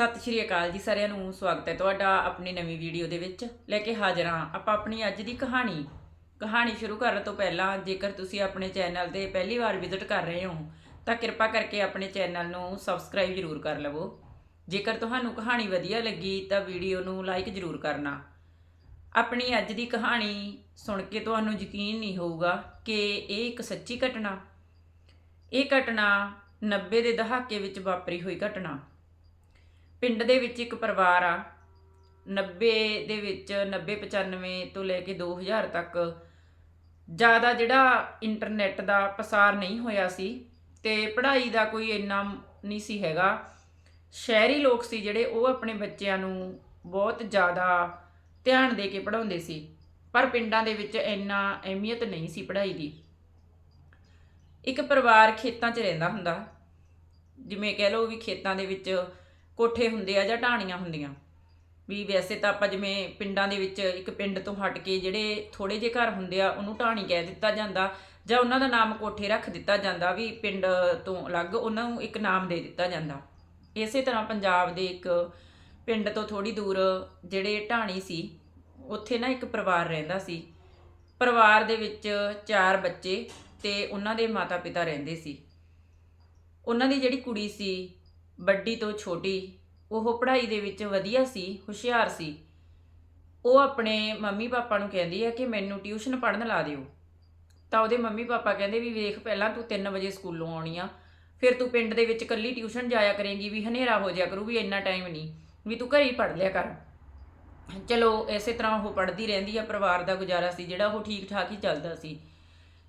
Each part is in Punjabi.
ਸਤਿ ਸ਼੍ਰੀ ਅਕਾਲ ਜੀ ਸਾਰਿਆਂ ਨੂੰ, ਸਵਾਗਤ ਹੈ ਤੁਹਾਡਾ ਆਪਣੀ ਨਵੀਂ ਵੀਡੀਓ ਦੇ ਵਿੱਚ। ਲੈ ਕੇ ਹਾਜ਼ਰ ਹਾਂ ਆਪਾਂ ਆਪਣੀ ਅੱਜ ਦੀ ਕਹਾਣੀ। ਕਹਾਣੀ ਸ਼ੁਰੂ ਕਰਨ ਤੋਂ ਪਹਿਲਾਂ ਜੇਕਰ ਤੁਸੀਂ ਆਪਣੇ ਚੈਨਲ ਤੇ ਪਹਿਲੀ ਵਾਰ ਵਿਜ਼ਿਟ ਕਰ ਰਹੇ ਹੋ, ਤਾਂ ਕਿਰਪਾ ਕਰਕੇ ਆਪਣੇ ਚੈਨਲ ਨੂੰ ਸਬਸਕ੍ਰਾਈਬ ਜ਼ਰੂਰ ਕਰ ਲਵੋ। ਜੇਕਰ ਤੁਹਾਨੂੰ ਕਹਾਣੀ ਵਧੀਆ ਲੱਗੀ, ਤਾਂ ਵੀਡੀਓ ਨੂੰ ਲਾਈਕ ਜ਼ਰੂਰ ਕਰਨਾ। ਆਪਣੀ ਅੱਜ ਦੀ ਕਹਾਣੀ ਸੁਣ ਕੇ ਤੁਹਾਨੂੰ ਯਕੀਨ ਨਹੀਂ ਹੋਊਗਾ ਕਿ ਇਹ ਇੱਕ ਸੱਚੀ ਘਟਨਾ। ਇਹ ਘਟਨਾ 90 ਦੇ ਦਹਾਕੇ ਵਿੱਚ ਵਾਪਰੀ ਹੋਈ ਘਟਨਾ। ਪਿੰਡ ਦੇ ਵਿੱਚ ਇੱਕ ਪਰਿਵਾਰ ਆ। 90 ਦੇ ਵਿੱਚ 90 95 ਤੋਂ ਲੈ ਕੇ 2000 ਤੱਕ ਜ਼ਿਆਦਾ ਜਿਹੜਾ ਇੰਟਰਨੈਟ ਦਾ ਪਸਾਰ ਨਹੀਂ ਹੋਇਆ ਸੀ ਤੇ ਪੜ੍ਹਾਈ ਦਾ ਕੋਈ ਇੰਨਾ ਨਹੀਂ ਸੀ ਹੈਗਾ। ਸ਼ਹਿਰੀ ਲੋਕ ਸੀ ਜਿਹੜੇ ਉਹ ਆਪਣੇ ਬੱਚਿਆਂ ਨੂੰ ਬਹੁਤ ਜ਼ਿਆਦਾ ਧਿਆਨ ਦੇ ਕੇ ਪੜ੍ਹਾਉਂਦੇ ਸੀ, ਪਰ ਪਿੰਡਾਂ ਦੇ ਵਿੱਚ ਇੰਨਾ ਅਹਿਮੀਅਤ ਨਹੀਂ ਸੀ ਪੜ੍ਹਾਈ ਦੀ। ਇੱਕ ਪਰਿਵਾਰ ਖੇਤਾਂ 'ਚ ਰਹਿੰਦਾ ਹੁੰਦਾ, ਜਿਵੇਂ ਕਹਿ ਲਓ ਵੀ ਖੇਤਾਂ ਦੇ ਵਿੱਚ ਕੋਠੇ ਹੁੰਦੇ ਆ ਜਾਂ ਢਾਣੀਆਂ ਹੁੰਦੀਆਂ। ਵੀ ਵੈਸੇ ਤਾਂ ਆਪਾਂ ਜਿਵੇਂ ਪਿੰਡਾਂ ਦੇ ਵਿੱਚ ਇੱਕ ਪਿੰਡ ਤੋਂ ਹਟ ਕੇ ਜਿਹੜੇ ਥੋੜੇ ਜਿਹੇ ਘਰ ਹੁੰਦੇ ਆ, ਉਹਨੂੰ ਢਾਣੀ ਕਹਿ ਦਿੱਤਾ ਜਾਂਦਾ ਜਾਂ ਉਹਨਾਂ ਦਾ ਨਾਮ ਕੋਠੇ ਰੱਖ ਦਿੱਤਾ ਜਾਂਦਾ ਵੀ ਪਿੰਡ ਤੋਂ ਅਲੱਗ ਉਹਨਾਂ ਨੂੰ ਇੱਕ ਨਾਮ ਦੇ ਦਿੱਤਾ ਜਾਂਦਾ। ਇਸੇ ਤਰ੍ਹਾਂ ਪੰਜਾਬ ਦੇ ਇੱਕ ਪਿੰਡ ਤੋਂ ਥੋੜੀ ਦੂਰ ਜਿਹੜੇ ਢਾਣੀ ਸੀ, ਉੱਥੇ ਨਾ ਇੱਕ ਪਰਿਵਾਰ ਰਹਿੰਦਾ ਸੀ। ਪਰਿਵਾਰ ਦੇ ਵਿੱਚ ਚਾਰ ਬੱਚੇ ਤੇ ਉਹਨਾਂ ਦੇ ਮਾਤਾ-ਪਿਤਾ ਰਹਿੰਦੇ ਸੀ। ਉਹਨਾਂ ਦੀ ਜਿਹੜੀ ਕੁੜੀ ਸੀ ਵੱਡੀ ਤੋਂ ਛੋਟੀ, ਉਹ ਪੜ੍ਹਾਈ ਦੇ ਵਿੱਚ ਵਧੀਆ ਸੀ, ਹੁਸ਼ਿਆਰ ਸੀ। ਉਹ ਆਪਣੇ ਮੰਮੀ ਪਾਪਾ ਨੂੰ ਕਹਿੰਦੀ ਹੈ ਕਿ ਮੈਨੂੰ ਟਿਊਸ਼ਨ ਪੜ੍ਹਨ ਲਾ ਦਿਓ। ਤਾਂ ਉਹਦੇ ਮੰਮੀ ਪਾਪਾ ਕਹਿੰਦੇ ਵੀ ਵੇਖ, ਪਹਿਲਾਂ ਤੂੰ 3 ਵਜੇ ਸਕੂਲੋਂ ਆਉਣੀ ਆ, ਫਿਰ ਤੂੰ ਪਿੰਡ ਦੇ ਵਿੱਚ ਇਕੱਲੀ ਟਿਊਸ਼ਨ ਜਾਇਆ ਕਰੇਂਗੀ, ਵੀ ਹਨੇਰਾ ਹੋ ਜਾਇਆ ਕਰੂ, ਵੀ ਇੰਨਾ ਟਾਈਮ ਨਹੀਂ, ਵੀ ਤੂੰ ਘਰੇ ਹੀ ਪੜ੍ਹ ਲਿਆ ਕਰ। ਚਲੋ, ਇਸੇ ਤਰ੍ਹਾਂ ਉਹ ਪੜ੍ਹਦੀ ਰਹਿੰਦੀ ਆ, ਪਰਿਵਾਰ ਦਾ ਗੁਜ਼ਾਰਾ ਸੀ, ਜਿਹੜਾ ਉਹ ਠੀਕ ਠਾਕ ਹੀ ਚੱਲਦਾ ਸੀ।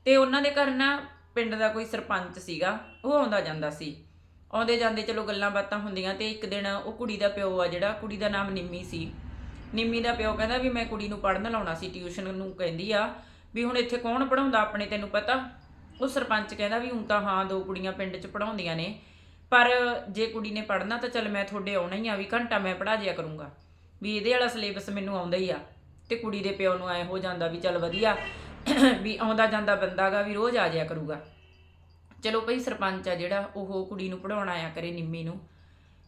ਤੇ ਉਹਨਾਂ ਦੇ ਘਰ ਨਾ ਪਿੰਡ ਦਾ ਕੋਈ ਸਰਪੰਚ ਸੀਗਾ, ਉਹ ਆਉਂਦਾ ਜਾਂਦਾ ਸੀ। ਆਉਂਦੇ ਜਾਂਦੇ ਚਲੋ ਗੱਲਾਂ ਬਾਤਾਂ ਹੁੰਦੀਆਂ ਤੇ ਇੱਕ ਦਿਨ ਉਹ ਕੁੜੀ ਦਾ ਪਿਓ ਆ ਜਿਹੜਾ, ਕੁੜੀ ਦਾ ਨਾਮ ਨਿੰਮੀ ਸੀ। ਨਿੰਮੀ ਦਾ ਪਿਓ ਕਹਿੰਦਾ ਵੀ ਮੈਂ ਕੁੜੀ ਨੂੰ ਪੜ੍ਹਨ ਲਾਉਣਾ ਸੀ ਟਿਊਸ਼ਨ ਨੂੰ ਕਹਿੰਦੀ ਆ ਵੀ ਹੁਣ ਇੱਥੇ ਕੌਣ ਪੜਾਉਂਦਾ ਆਪਣੇ ਤੈਨੂੰ ਪਤਾ? ਉਹ ਸਰਪੰਚ ਕਹਿੰਦਾ ਵੀ ਹੁਣ ਤਾਂ ਹਾਂ ਦੋ ਕੁੜੀਆਂ ਪਿੰਡ 'ਚ ਪੜਾਉਂਦੀਆਂ ਨੇ, ਪਰ ਜੇ ਕੁੜੀ ਨੇ ਪੜ੍ਹਨਾ ਤਾਂ ਚੱਲ ਮੈਂ ਤੁਹਾਡੇ ਆਉਣਾ ਹੀ ਆ, ਵੀ ਘੰਟਾ ਮੈਂ ਪੜ੍ਹਾ ਜਿਆ ਕਰੂੰਗਾ। ਵੀ ਇਹਦੇ ਵਾਲਾ ਸਿਲੇਬਸ ਮੈਨੂੰ ਆਉਂਦਾ ਹੀ ਆ ਤੇ ਕੁੜੀ ਦੇ ਪਿਓ ਨੂੰ ਐ ਹੋ ਜਾਂਦਾ ਵੀ ਚੱਲ ਵਧੀਆ, ਵੀ ਆਉਂਦਾ ਜਾਂਦਾ ਬੰਦਾਗਾ ਵੀ ਰੋਜ਼ ਆ ਜਾਇਆ ਕਰੂਗਾ। ਚਲੋ ਭਈ ਸਰਪੰਚ ਆ ਜਿਹੜਾ, ਉਹ ਕੁੜੀ ਨੂੰ ਪੜਾਉਣ ਆਇਆ ਕਰੇ ਨਿੰਮੀ ਨੂੰ।